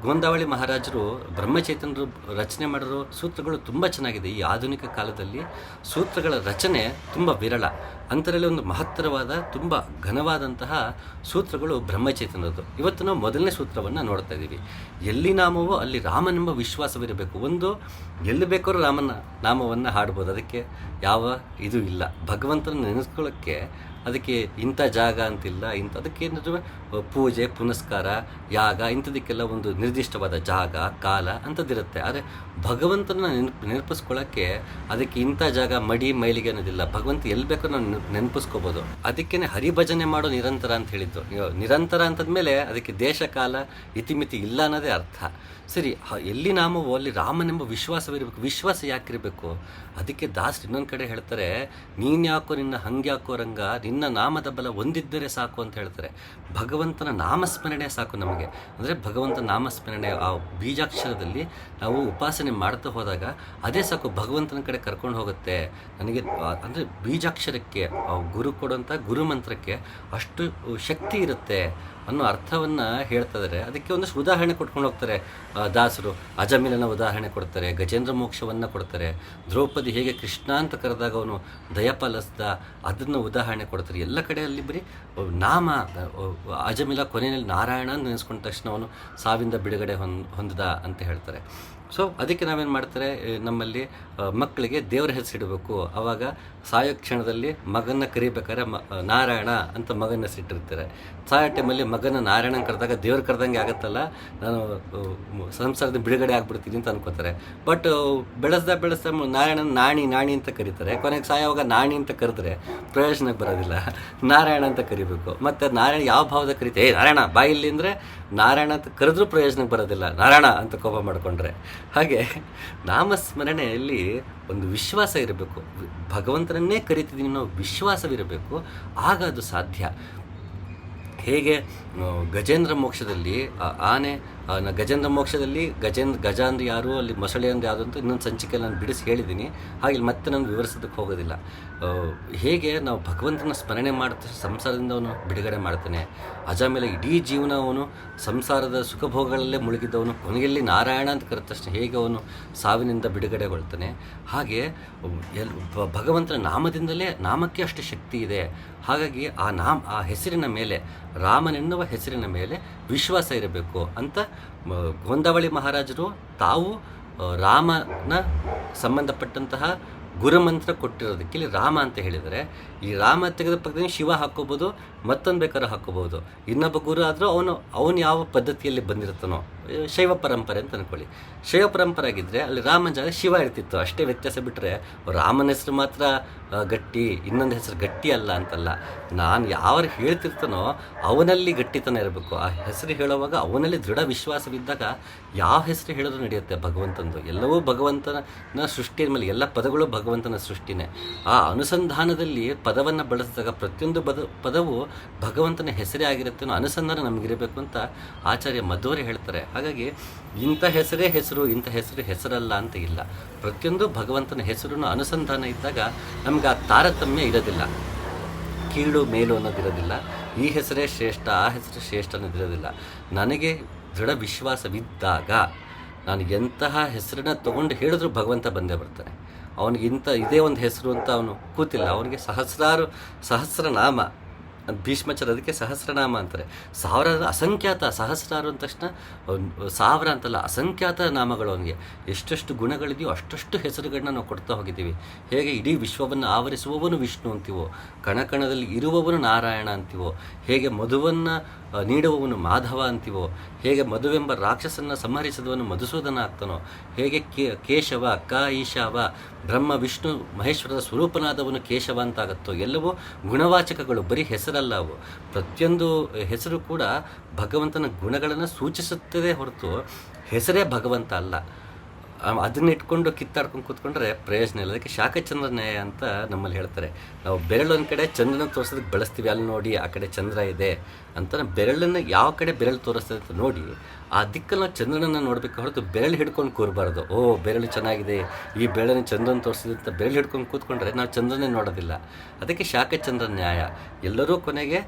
ಗೋಂದಾವಳಿ ಮಹಾರಾಜರು ಬ್ರಹ್ಮಚೈತನ್ಯರು ರಚನೆ ಮಾಡಿರೋ ಸೂತ್ರಗಳು ತುಂಬ ಚೆನ್ನಾಗಿದೆ. ಈ ಆಧುನಿಕ ಕಾಲದಲ್ಲಿ ಸೂತ್ರಗಳ ರಚನೆ ತುಂಬ ವಿರಳ. ಅಂತರಲ್ಲಿ ಒಂದು ಮಹತ್ತರವಾದ, ತುಂಬ ಘನವಾದಂತಹ ಸೂತ್ರಗಳು ಬ್ರಹ್ಮಚೈತನ್ಯದ್ದು ಇವತ್ತು ನಾವು ಮೊದಲನೇ ಸೂತ್ರವನ್ನು ನೋಡ್ತಾ ಇದ್ದೀವಿ. ಎಲ್ಲಿ ನಾಮವೋ ಅಲ್ಲಿ ರಾಮನೆಂಬ ವಿಶ್ವಾಸವಿರಬೇಕು. ಒಂದು, ಎಲ್ಲಿ ಬೇಕಾದ್ರೂ ರಾಮನ ನಾಮವನ್ನು ಹಾಡ್ಬೋದು. ಅದಕ್ಕೆ ಯಾವ ಇದು ಇಲ್ಲ. ಭಗವಂತನ ನೆನೆಸ್ಕೊಳ್ಳೋಕ್ಕೆ ಅದಕ್ಕೆ ಇಂಥ ಜಾಗ ಅಂತಿಲ್ಲ, ಇಂಥ ಅದಕ್ಕೆ ಏನಾದರೂ ಪೂಜೆ, ಪುನಸ್ಕಾರ, ಯಾಗ, ಇಂಥದಕ್ಕೆಲ್ಲ ಒಂದು ನಿರ್ದಿಷ್ಟವಾದ ಜಾಗ, ಕಾಲ ಅಂಥದ್ದಿರುತ್ತೆ. ಆದರೆ ಭಗವಂತನ ನೆನಪು ನೆನಪಿಸ್ಕೊಳ್ಳೋಕ್ಕೆ ಅದಕ್ಕೆ ಇಂಥ ಜಾಗ ಮಡಿ ಮೈಲಿಗೆ ಅನ್ನೋದಿಲ್ಲ. ಭಗವಂತ ಎಲ್ಲಿ ಬೇಕೋ ನಾವು ನೆನಪು- ನೆನಪಿಸ್ಕೋಬೋದು. ಅದಕ್ಕೇನೆ ಹರಿಭಜನೆ ಮಾಡೋ ನಿರಂತರ ಅಂತ ಹೇಳಿದ್ದು. ನಿರಂತರ ಮೇಲೆ ಅದಕ್ಕೆ ದೇಶ ಕಾಲ ಇತಿಮಿತಿ ಇಲ್ಲ ಅನ್ನೋದೇ ಅರ್ಥ. ಸರಿ ಎಲ್ಲಿ ನಾಮವೋ ಅಲ್ಲಿ ರಾಮನೆಂಬ ವಿಶ್ವಾಸವಿರಬೇಕು. ವಿಶ್ವಾಸ ಯಾಕಿರಬೇಕು? ಅದಕ್ಕೆ ದಾಸ್ ಇನ್ನೊಂದು ಕಡೆ ಹೇಳ್ತಾರೆ ನೀನು ಯಾಕೋ ನಿನ್ನ ಹಂಗ್ಯಾಕೋ ರಂಗ ನಿನ್ನ ನಾಮದ ಬಲ ಒಂದಿದ್ದರೆ ಸಾಕು ಅಂತ ಹೇಳ್ತಾರೆ. ಭಗವಂತನ ನಾಮಸ್ಮರಣೆ ಸಾಕು ನಮಗೆ. ಅಂದರೆ ಭಗವಂತ ನಾಮಸ್ಮರಣೆ ಆ ಬೀಜಾಕ್ಷರದಲ್ಲಿ ನಾವು ಉಪಾಸನೆ ಮಾಡ್ತಾ ಹೋದಾಗ ಅದೇ ಸಾಕು ಭಗವಂತನ ಕಡೆ ಕರ್ಕೊಂಡು ಹೋಗುತ್ತೆ. ನನಗೆ ಅಂದರೆ ಬೀಜಾಕ್ಷರಕ್ಕೆ ಗುರು ಕೊಡುವಂಥ ಗುರುಮಂತ್ರಕ್ಕೆ ಅಷ್ಟು ಶಕ್ತಿ ಇರುತ್ತೆ. ಅನ್ನೋ ಅರ್ಥವನ್ನು ಹೇಳ್ತಾ ಇದ್ದಾರೆ ಅದಕ್ಕೆ ಒಂದಷ್ಟು ಉದಾಹರಣೆ ಕೊಟ್ಕೊಂಡು ಹೋಗ್ತಾರೆ. ದಾಸರು ಅಜಮಿಲನ ಉದಾಹರಣೆ ಕೊಡ್ತಾರೆ, ಗಜೇಂದ್ರ ಮೋಕ್ಷವನ್ನು ಕೊಡ್ತಾರೆ, ದ್ರೌಪದಿ ಹೇಗೆ ಕೃಷ್ಣ ಅಂತ ಕರೆದಾಗ ಅವನು ದಯಪಾಲಿಸ್ದ ಅದನ್ನು ಉದಾಹರಣೆ ಕೊಡ್ತಾರೆ. ಎಲ್ಲ ಕಡೆಯಲ್ಲಿ ಬರೀ ನಾಮ ಅಜಮಿಲ ಕೊನೆಯಲ್ಲಿ ನಾರಾಯಣ ಅಂತ ನೆನೆಸ್ಕೊಂಡ ತಕ್ಷಣ ಅವನು ಸಾವಿಂದ ಬಿಡುಗಡೆ ಹೊಂದ್ ಹೊಂದಿದ ಅಂತ ಹೇಳ್ತಾರೆ. ಸೊ ಅದಕ್ಕೆ ನಾವೇನು ಮಾಡ್ತಾರೆ, ನಮ್ಮಲ್ಲಿ ಮಕ್ಕಳಿಗೆ ದೇವರ ಹೆಸರಿಡಬೇಕು ಆವಾಗ ಸಾಯೋ ಕ್ಷಣದಲ್ಲಿ ಮಗನ ಕರಿಬೇಕಾದ್ರೆ ಮ ನಾರಾಯಣ ಅಂತ ಮಗನ ಸಿಟ್ಟಿರ್ತಾರೆ. ಸಾಯೋ ಟೈಮಲ್ಲಿ ಮಗನ ನಾರಾಯಣ ಕರೆದಾಗ ದೇವ್ರು ಕರೆದಂಗೆ ಆಗುತ್ತಲ್ಲ, ನಾನು ಸಂಸಾರದ ಬಿಡುಗಡೆ ಆಗ್ಬಿಡ್ತೀನಿ ಅಂತ ಅನ್ಕೋತಾರೆ. ಬಟ್ ಬೆಳೆಸ್ದ ಬೆಳೆಸ್ದ ನಾರಾಯಣ ನಾಣಿ ನಾಣಿ ಅಂತ ಕರೀತಾರೆ. ಕೊನೆಗೆ ಸಾಯೋವಾಗ ನಾಣಿ ಅಂತ ಕರೆದ್ರೆ ಪ್ರಯೋಜನಕ್ಕೆ ಬರೋದಿಲ್ಲ. ನಾರಾಯಣ ಅಂತ ಕರಿಬೇಕು. ಮತ್ತು ನಾರಾಯಣ ಯಾವ ಭಾವದ ಕರಿತೆ? ಏ, ನಾರಾಯಣ, ಬಾಯಿಲ್ಲಿ ಅಂದರೆ ನಾರಾಯಣ ಅಂತ ಕರೆದ್ರೂ ಪ್ರಯೋಜನಕ್ಕೆ ಬರೋದಿಲ್ಲ. ನಾರಾಯಣ ಅಂತ ಕೋಪ ಮಾಡಿಕೊಂಡ್ರೆ. ಹಾಗೆ ನಾಮಸ್ಮರಣೆಯಲ್ಲಿ ಒಂದು ವಿಶ್ವಾಸ ಇರಬೇಕು. ಭಗವಂತನನ್ನೇ ಕರಿತಿದ್ದೀನಿ ಅನ್ನೋ ವಿಶ್ವಾಸವಿರಬೇಕು. ಆಗ ಅದು ಸಾಧ್ಯ. ಹೇಗೆ ಗಜೇಂದ್ರ ಮೋಕ್ಷದಲ್ಲಿ ಆನೆ ಗಜೇಂದ್ರ ಮೋಕ್ಷದಲ್ಲಿ ಗಜೇಂದ್ರ ಗಜ ಅಂದ್ರೆ ಯಾರು, ಅಲ್ಲಿ ಮೊಸಳೆ ಅಂದ್ರೆ ಯಾವುದು ಅಂತ ಇನ್ನೊಂದು ಸಂಚಿಕೆಯಲ್ಲಿ ನಾನು ಬಿಡಿಸಿ ಹೇಳಿದ್ದೀನಿ ಹಾಗೆ ಮತ್ತೆ ನಾನು ವಿವರಿಸೋದಕ್ಕೆ ಹೋಗೋದಿಲ್ಲ. ಹೇಗೆ ನಾವು ಭಗವಂತನ ಸ್ಮರಣೆ ಮಾಡ್ತಾ ಸಂಸಾರದಿಂದ ಅವನು ಬಿಡುಗಡೆ ಮಾಡ್ತಾನೆ. ಅಜಾಮೇಲೆ ಇಡೀ ಜೀವನ ಅವನು ಸಂಸಾರದ ಸುಖಭೋಗಗಳಲ್ಲೇ ಮುಳುಗಿದ್ದವನು ಕೊನೆಯಲ್ಲಿ ನಾರಾಯಣ ಅಂತ ಕರೆದ ತಕ್ಷಣ ಹೇಗೆ ಅವನು ಸಾವಿನಿಂದ ಬಿಡುಗಡೆಗೊಳ್ತಾನೆ. ಹಾಗೆ ಎಲ್ ಭಗವಂತನ ನಾಮದಿಂದಲೇ ನಾಮಕ್ಕೆ ಅಷ್ಟು ಶಕ್ತಿ ಇದೆ. ಹಾಗಾಗಿ ಆ ನಾಮ, ಆ ಹೆಸರಿನ ಮೇಲೆ, ರಾಮನೆನ್ನುವ ಹೆಸರಿನ ಮೇಲೆ ವಿಶ್ವಾಸ ಇರಬೇಕು ಅಂತ ಗೋಂದಾವಳಿ ಮಹಾರಾಜರು ತಾವು ರಾಮನ ಸಂಬಂಧಪಟ್ಟಂತಹ ಗುರುಮಂತ್ರ ಕೊಟ್ಟಿರೋದಕ್ಕೆ ಇಲ್ಲಿ ರಾಮ ಅಂತ ಹೇಳಿದರೆ ಈ ರಾಮ ತೆಗೆದ ಪಕ್ಕದಲ್ಲಿ ಶಿವ ಹಾಕೋಬೋದು, ಮತ್ತೊಂದು ಬೇಕಾದ್ರೆ ಹಾಕೋಬೋದು. ಇನ್ನೊಬ್ಬ ಗುರು ಆದರೂ ಅವನು ಅವನು ಯಾವ ಪದ್ಧತಿಯಲ್ಲಿ ಬಂದಿರ್ತಾನೋ ಶೈವ ಪರಂಪರೆ ಅಂತ ಅಂದ್ಕೊಳ್ಳಿ ಶೈವ ಪರಂಪರೆ ಆಗಿದ್ದರೆ ಅಲ್ಲಿ ರಾಮನ ಜಾಗ ಶಿವ ಇರ್ತಿತ್ತು. ಅಷ್ಟೇ ವ್ಯತ್ಯಾಸ ಬಿಟ್ಟರೆ ರಾಮನ ಹೆಸರು ಮಾತ್ರ ಗಟ್ಟಿ, ಇನ್ನೊಂದು ಹೆಸರು ಗಟ್ಟಿ ಅಲ್ಲ ಅಂತಲ್ಲ. ನಾನು ಯಾರು ಹೇಳ್ತಿರ್ತಾನೋ ಅವನಲ್ಲಿ ಗಟ್ಟಿತನ ಇರಬೇಕು. ಆ ಹೆಸರು ಹೇಳುವಾಗ ಅವನಲ್ಲಿ ದೃಢ ವಿಶ್ವಾಸವಿದ್ದಾಗ ಯಾವ ಹೆಸರು ಹೇಳಿದ್ರು ನಡೆಯುತ್ತೆ ಭಗವಂತಂದು. ಎಲ್ಲವೂ ಭಗವಂತನ ಸೃಷ್ಟಿಯ ಮೇಲೆ ಎಲ್ಲ ಪದಗಳು ಭಗವಂತನ ಸೃಷ್ಟಿನೇ. ಆ ಅನುಸಂಧಾನದಲ್ಲಿ ಪದವನ್ನು ಬಳಸಿದಾಗ ಪ್ರತಿಯೊಂದು ಪದ, ಪದವು ಭಗವಂತನ ಹೆಸರೇ ಆಗಿರುತ್ತೆ ಅನ್ನೋ ಅನುಸಂಧಾನ ನಮಗಿರಬೇಕು ಅಂತ ಆಚಾರ್ಯ ಮಧ್ವರೇ ಹೇಳ್ತಾರೆ. ಹಾಗಾಗಿ ಇಂಥ ಹೆಸರೇ ಹೆಸರು, ಇಂಥ ಹೆಸರು ಹೆಸರಲ್ಲ ಅಂತ ಇಲ್ಲ. ಪ್ರತಿಯೊಂದು ಭಗವಂತನ ಹೆಸರನ್ನು ಅನುಸಂಧಾನ ಇದ್ದಾಗ ನಮ್ಗೆ ಆ ತಾರತಮ್ಯ ಇರೋದಿಲ್ಲ. ಕೀಳು, ಮೇಲು ಅನ್ನೋದಿರೋದಿಲ್ಲ ಈ ಹೆಸರೇ ಶ್ರೇಷ್ಠ, ಆ ಹೆಸರು ಶ್ರೇಷ್ಠ ಅನ್ನೋದಿರೋದಿಲ್ಲ ನನಗೆ ದೃಢ ವಿಶ್ವಾಸವಿದ್ದಾಗ ನಾನು ಎಂತಹ ಹೆಸರನ್ನ ತಗೊಂಡು ಹೇಳಿದ್ರು ಭಗವಂತ ಬಂದೇ ಬರ್ತಾನೆ. ಅವನಿಗಿಂತ ಇದೇ ಒಂದು ಹೆಸರು ಅಂತ ಅವನು ಕೂತಿಲ್ಲ. ಅವನಿಗೆ ಸಹಸ್ರಾರು ಸಹಸ್ರನಾಮ ಭೀಷ್ಮಾಚಾರ್ಯ ಅದಕ್ಕೆ ಸಹಸ್ರನಾಮ ಅಂತಾರೆ. ಸಾವಿರ ಅಸಂಖ್ಯಾತ ಸಹಸ್ರಾರು ಅಂದ ತಕ್ಷಣ ಸಾವಿರ ಅಂತಲ್ಲ, ಅಸಂಖ್ಯಾತ ನಾಮಗಳು ಅವನಿಗೆ. ಎಷ್ಟೆಷ್ಟು ಗುಣಗಳಿದೆಯೋ ಅಷ್ಟಷ್ಟು ಹೆಸರುಗಳನ್ನ ನಾವು ಕೊಡ್ತಾ ಹೋಗಿದ್ದೀವಿ. ಹೇಗೆ ಇಡೀ ವಿಶ್ವವನ್ನು ಆವರಿಸುವವನು ವಿಷ್ಣು ಅಂತೀವೋ, ಕಣಕಣದಲ್ಲಿ ಇರುವವನು ನಾರಾಯಣ ಅಂತೀವೋ, ಹೇಗೆ ಮಧುವನ್ನು ನೀಡುವವನು ಮಾಧವ ಅಂತೀವೋ, ಹೇಗೆ ಮಧುವೆಂಬ ರಾಕ್ಷಸನ್ನು ಸಂಹರಿಸಿದವನು ಮಧುಸೂದನ ಆಗ್ತಾನೋ, ಹೇಗೆ ಕೇಶವ, ಕ, ಈಶಾವ ಬ್ರಹ್ಮ, ವಿಷ್ಣು, ಮಹೇಶ್ವರದ ಸ್ವರೂಪನಾದವನು ಕೇಶವ ಅಂತಾಗತ್ತೋ ಎಲ್ಲವೂ ಗುಣವಾಚಕಗಳು, ಬರೀ ಹೆಸರಲ್ಲ ಅವು. ಪ್ರತಿಯೊಂದು ಹೆಸರು ಕೂಡ ಭಗವಂತನ ಗುಣಗಳನ್ನು ಸೂಚಿಸುತ್ತದೆ ಹೊರತು ಹೆಸರೇ ಭಗವಂತ ಅಲ್ಲ. ಅದನ್ನಿಟ್ಕೊಂಡು ಕಿತ್ತಾಡ್ಕೊಂಡು ಕೂತ್ಕೊಂಡ್ರೆ ಪ್ರಯೋಜನ ಇಲ್ಲ. ಅದಕ್ಕೆ ಶಾಖಚಂದ್ರ ನ್ಯಾಯ ಅಂತ ನಮ್ಮಲ್ಲಿ ಹೇಳ್ತಾರೆ. ನಾವು ಬೆರಳೊಂದು ಕಡೆ ಚಂದ್ರನ ತೋರಿಸೋದಕ್ಕೆ ಬಳಸ್ತೀವಿ. ಅಲ್ಲಿ ನೋಡಿ ಆ ಕಡೆ ಚಂದ್ರ ಇದೆ. ಅಂತ ಬೆರಳನ್ನು ಯಾವ ಕಡೆ ಬೆರಳು ತೋರಿಸ್ತದೆ ಅಂತ ನೋಡಿ, ಆ ದಿಕ್ಕಲ್ಲಿ ನಾವು ಚಂದ್ರನನ್ನು ನೋಡಬೇಕು ಹೊರತು ಬೆರಳು ಹಿಡ್ಕೊಂಡು ಕೂರಬಾರ್ದು. ಓ, ಬೆರಳು ಚೆನ್ನಾಗಿದೆ, ಈ ಬೆರಳನ್ನು ಚಂದ್ರನ ತೋರಿಸಿದೆ ಅಂತ ಬೆರಳು ಹಿಡ್ಕೊಂಡು ಕೂತ್ಕೊಂಡ್ರೆ ನಾವು ಚಂದ್ರನೇ ನೋಡೋದಿಲ್ಲ. ಅದಕ್ಕೆ ಶಾಖಚಂದ್ರ ನ್ಯಾಯ. ಎಲ್ಲರೂ ಕೊನೆಗೆ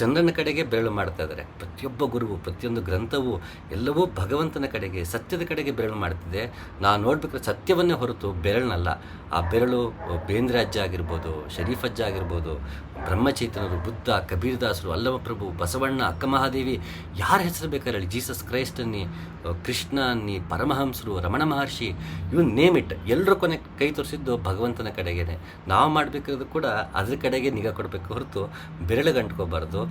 ಚಂದ್ರನ ಕಡೆಗೆ ಬೆರಳು ಮಾಡ್ತಾ ಇದ್ದಾರೆ. ಪ್ರತಿಯೊಬ್ಬ ಗುರುವು, ಪ್ರತಿಯೊಂದು ಗ್ರಂಥವು ಎಲ್ಲವೂ ಭಗವಂತನ ಕಡೆಗೆ, ಸತ್ಯದ ಕಡೆಗೆ ಬೆರಳು ಮಾಡ್ತಿದೆ. ನಾವು ನೋಡ್ಬೇಕಾದ್ರೆ ಸತ್ಯವನ್ನೇ ಹೊರತು ಬೆರಳನ್ನಲ್ಲ. ಆ ಬೆರಳು ಬೇಂದ್ರೆ ಅಜ್ಜ ಆಗಿರ್ಬೋದು ಶರೀಫ್ ಅಜ್ಜ ಆಗಿರ್ಬೋದು ಬ್ರಹ್ಮಚೈತನರು ಬುದ್ಧ, ಕಬೀರ್ದಾಸರು, ಅಲ್ಲವ ಪ್ರಭು ಬಸವಣ್ಣ ಅಕ್ಕ ಮಹಾದೇವಿ ಯಾರ ಹೆಸರು ಬೇಕಾದ್ರೆ ಜೀಸಸ್ ಕ್ರೈಸ್ಟ್ ಅನ್ನಿ ಕೃಷ್ಣ ಅನ್ನಿ ಪರಮಹಂಸರು, Ramana Maharshi, even name it. ಎಲ್ಲರೂ ಕೊನೆ ಕೈ ತೋರಿಸಿದ್ದು ಭಗವಂತನ ಕಡೆಗೇನೆ. ನಾವು ಮಾಡಬೇಕಾದ್ರು ಕೂಡ ಅದ್ರ ಕಡೆಗೆ ನಿಗಾ ಕೊಡಬೇಕು ಹೊರತು ಬೆರಳಿಗೆ ಅಂಟ್ಕೋಬಾರ್ದು,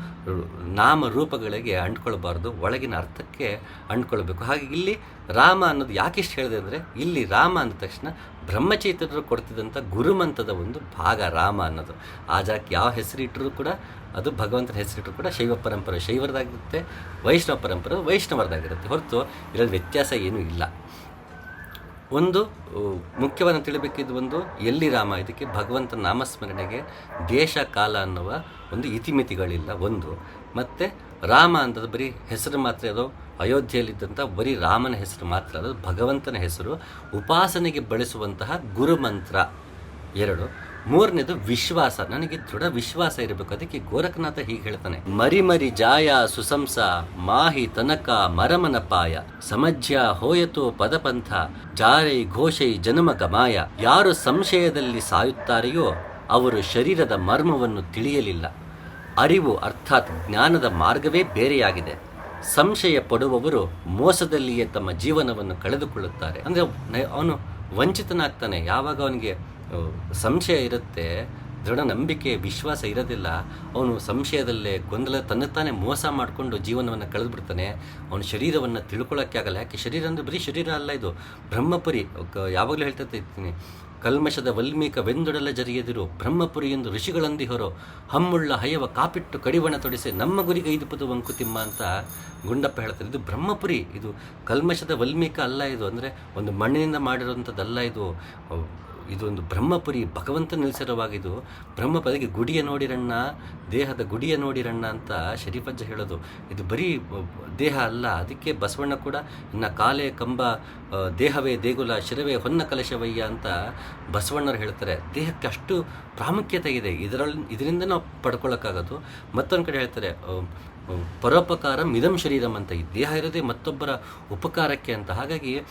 ನಾಮ ರೂಪಗಳಿಗೆ ಅಂಟ್ಕೊಳ್ಬಾರ್ದು, ಒಳಗಿನ ಅರ್ಥಕ್ಕೆ ಅಂಟ್ಕೊಳ್ಬೇಕು. ಹಾಗೆ ಇಲ್ಲಿ ರಾಮ ಅನ್ನೋದು ಯಾಕೆ ಇಷ್ಟು ಹೇಳಿದೆ ಅಂದರೆ, ಇಲ್ಲಿ ರಾಮ ಅಂದ ತಕ್ಷಣ ಬ್ರಹ್ಮಚೈತನ್ಯರು ಕೊಡ್ತಿದ್ದಂಥ ಗುರುಮಂತದ ಒಂದು ಭಾಗ ರಾಮ ಅನ್ನೋದು. ಆ ಜಾಗಕ್ಕೆ ಯಾವ ಹೆಸರಿಟ್ಟರೂ ಕೂಡ ಅದು ಭಗವಂತನ ಹೆಸರಿಟ್ಟರು ಕೂಡ ಶೈವ ಪರಂಪರೆ. ಶೈವರದಾಗಿರುತ್ತೆ, ವೈಷ್ಣವ ಪರಂಪರೆ, ವೈಷ್ಣವರದಾಗಿರುತ್ತೆ. ಹೊರತು ಇದರಲ್ಲಿ ವ್ಯತ್ಯಾಸ ಏನೂ ಇಲ್ಲ. ಒಂದು ಮುಖ್ಯವಾದ ತಿಳಿಬೇಕಿದ್ದು ಒಂದು, ಎಲ್ಲಿ ರಾಮ? ಇದಕ್ಕೆ ಭಗವಂತನ ನಾಮಸ್ಮರಣೆಗೆ ದೇಶ, ಕಾಲ ಅನ್ನುವ ಒಂದು ಇತಿಮಿತಿಗಳಿಲ್ಲ. ಒಂದು, ಮತ್ತು ರಾಮ ಅಂತದ್ದು ಬರೀ ಹೆಸರು ಮಾತ್ರ, ಅದು ಅಯೋಧ್ಯೆಯಲ್ಲಿದ್ದಂಥ ಬರೀ ರಾಮನ ಹೆಸರು ಮಾತ್ರ ಅದು ಭಗವಂತನ ಹೆಸರು, ಉಪಾಸನೆಗೆ ಬಳಸುವಂತಹ ಗುರುಮಂತ್ರ. ಎರಡು, ಮೂರನೇದು ವಿಶ್ವಾಸ. ನನಗೆ ದೃಢ ವಿಶ್ವಾಸ ಇರಬೇಕು, ಅದಕ್ಕೆ ಗೋರಖನಾಥ ಹೀಗೆ ಹೇಳ್ತಾನೆ. ಮರಿ ಮರಿ ಜಾಯ ಸುಸಂಸ, ಮಾಹಿ ತನಕ ಮರಮನ ಪಾಯ. ಸಮಜ್ಯ ಹೋಯತು ಪದಪಂಥ, ಜಾರೈ ಘೋಷೈ ಜನ್ಮ ಗಮಾಯ. ಯಾರು ಸಂಶಯದಲ್ಲಿ ಸಾಯುತ್ತಾರೆಯೋ, ಅವರು ಶರೀರದ ಮರ್ಮವನ್ನು ತಿಳಿಯಲಿಲ್ಲ. ಅರಿವು ಅರ್ಥಾತ್ ಜ್ಞಾನದ ಮಾರ್ಗವೇ ಬೇರೆಯಾಗಿದೆ. ಸಂಶಯ ಪಡುವವರು ಮೋಸದಲ್ಲಿಯೇ ತಮ್ಮ ಜೀವನವನ್ನು ಕಳೆದುಕೊಳ್ಳುತ್ತಾರೆ. ಅಂದರೆ ಅವನು ವಂಚಿತನಾಗ್ತಾನೆ. ಯಾವಾಗ ಅವನಿಗೆ ಸಂಶಯ ಇರುತ್ತೆ, ದೃಢ ನಂಬಿಕೆ, ವಿಶ್ವಾಸ ಇರೋದಿಲ್ಲ, ಅವನು ಸಂಶಯದಲ್ಲೇ ಗೊಂದಲ ತನ್ನತಾನೇ ಮೋಸ ಮಾಡಿಕೊಂಡು ಜೀವನವನ್ನು ಕಳೆದುಬಿಡ್ತಾನೆ. ಅವನ ಶರೀರವನ್ನು ತಿಳ್ಕೊಳ್ಳೋಕ್ಕೆ ಆಗಲ್ಲ ಯಾಕೆ? ಶರೀರ ಅಂದರೆ ಬರೀ ಶರೀರ ಅಲ್ಲ ಇದು. ಬ್ರಹ್ಮಪುರಿ ಯಾವಾಗಲೂ ಹೇಳ್ತಾ ಇರ್ತೀನಿ. ಕಲ್ಮಶದ ವಲ್ಮೀಕ ವೆಂದೊಡಲ ಜರಿಯದಿರು ಬ್ರಹ್ಮಪುರಿ ಎಂದು ಋಷಿಗಳಂದಿಹರು ಹಮ್ಮುಳ್ಳ ಹಯವ ಕಾಪಿಟ್ಟು ಕಡಿವಣ ತೊಡಿಸಿ ನಮ್ಮ ಗುರಿಗೆ ಐದುಪದು ವಂಕುತಿಮ್ಮ ಅಂತ ಗುಂಡಪ್ಪ ಹೇಳ್ತಾರೆ. ಇದು ಬ್ರಹ್ಮಪುರಿ, ಇದು ಕಲ್ಮಶದ ವಲ್ಮೀಕ ಅಲ್ಲ ಇದು. ಅಂದರೆ ಒಂದು ಮಣ್ಣಿನಿಂದ ಮಾಡಿರುವಂಥದ್ದಲ್ಲ ಇದು. ಇದೊಂದು ಬ್ರಹ್ಮಪುರಿ, ಭಗವಂತ ನಿಲ್ಲಿಸಿರುವಾಗಿದು ಬ್ರಹ್ಮಪದಿಗೆ ಗುಡಿಯ ನೋಡಿರಣ್ಣ, ದೇಹದ ಗುಡಿಯ ನೋಡಿರಣ್ಣ ಅಂತ ಶರೀಫಜ್ಜ ಹೇಳೋದು. ಇದು ಬರೀ ದೇಹ ಅಲ್ಲ, ಅದಕ್ಕೆ ಬಸವಣ್ಣ ಕೂಡ ಇನ್ನು ಕಾಲೆ ಕಂಬ ದೇಹವೇ ದೇಗುಲ, ಶಿರವೇ ಹೊನ್ನ ಕಲಶವಯ್ಯ ಅಂತ ಬಸವಣ್ಣರು ಹೇಳ್ತಾರೆ. ದೇಹಕ್ಕೆ ಅಷ್ಟು ಪ್ರಾಮುಖ್ಯತೆ ಇದೆ. ಇದರಲ್ಲಿ ಇದರಿಂದ ನಾವು ಪಡ್ಕೊಳ್ಳೋಕ್ಕಾಗೋದು ಮತ್ತೊಂದು ಕಡೆ ಹೇಳ್ತಾರೆ ಪರೋಪಕಾರ ಮಿದಂ ಶರೀರಂ ಅಂತ. ಈ ದೇಹ ಇರೋದೇ ಮತ್ತೊಬ್ಬರ ಉಪಕಾರಕ್ಕೆ ಅಂತ. ಹಾಗಾಗಿ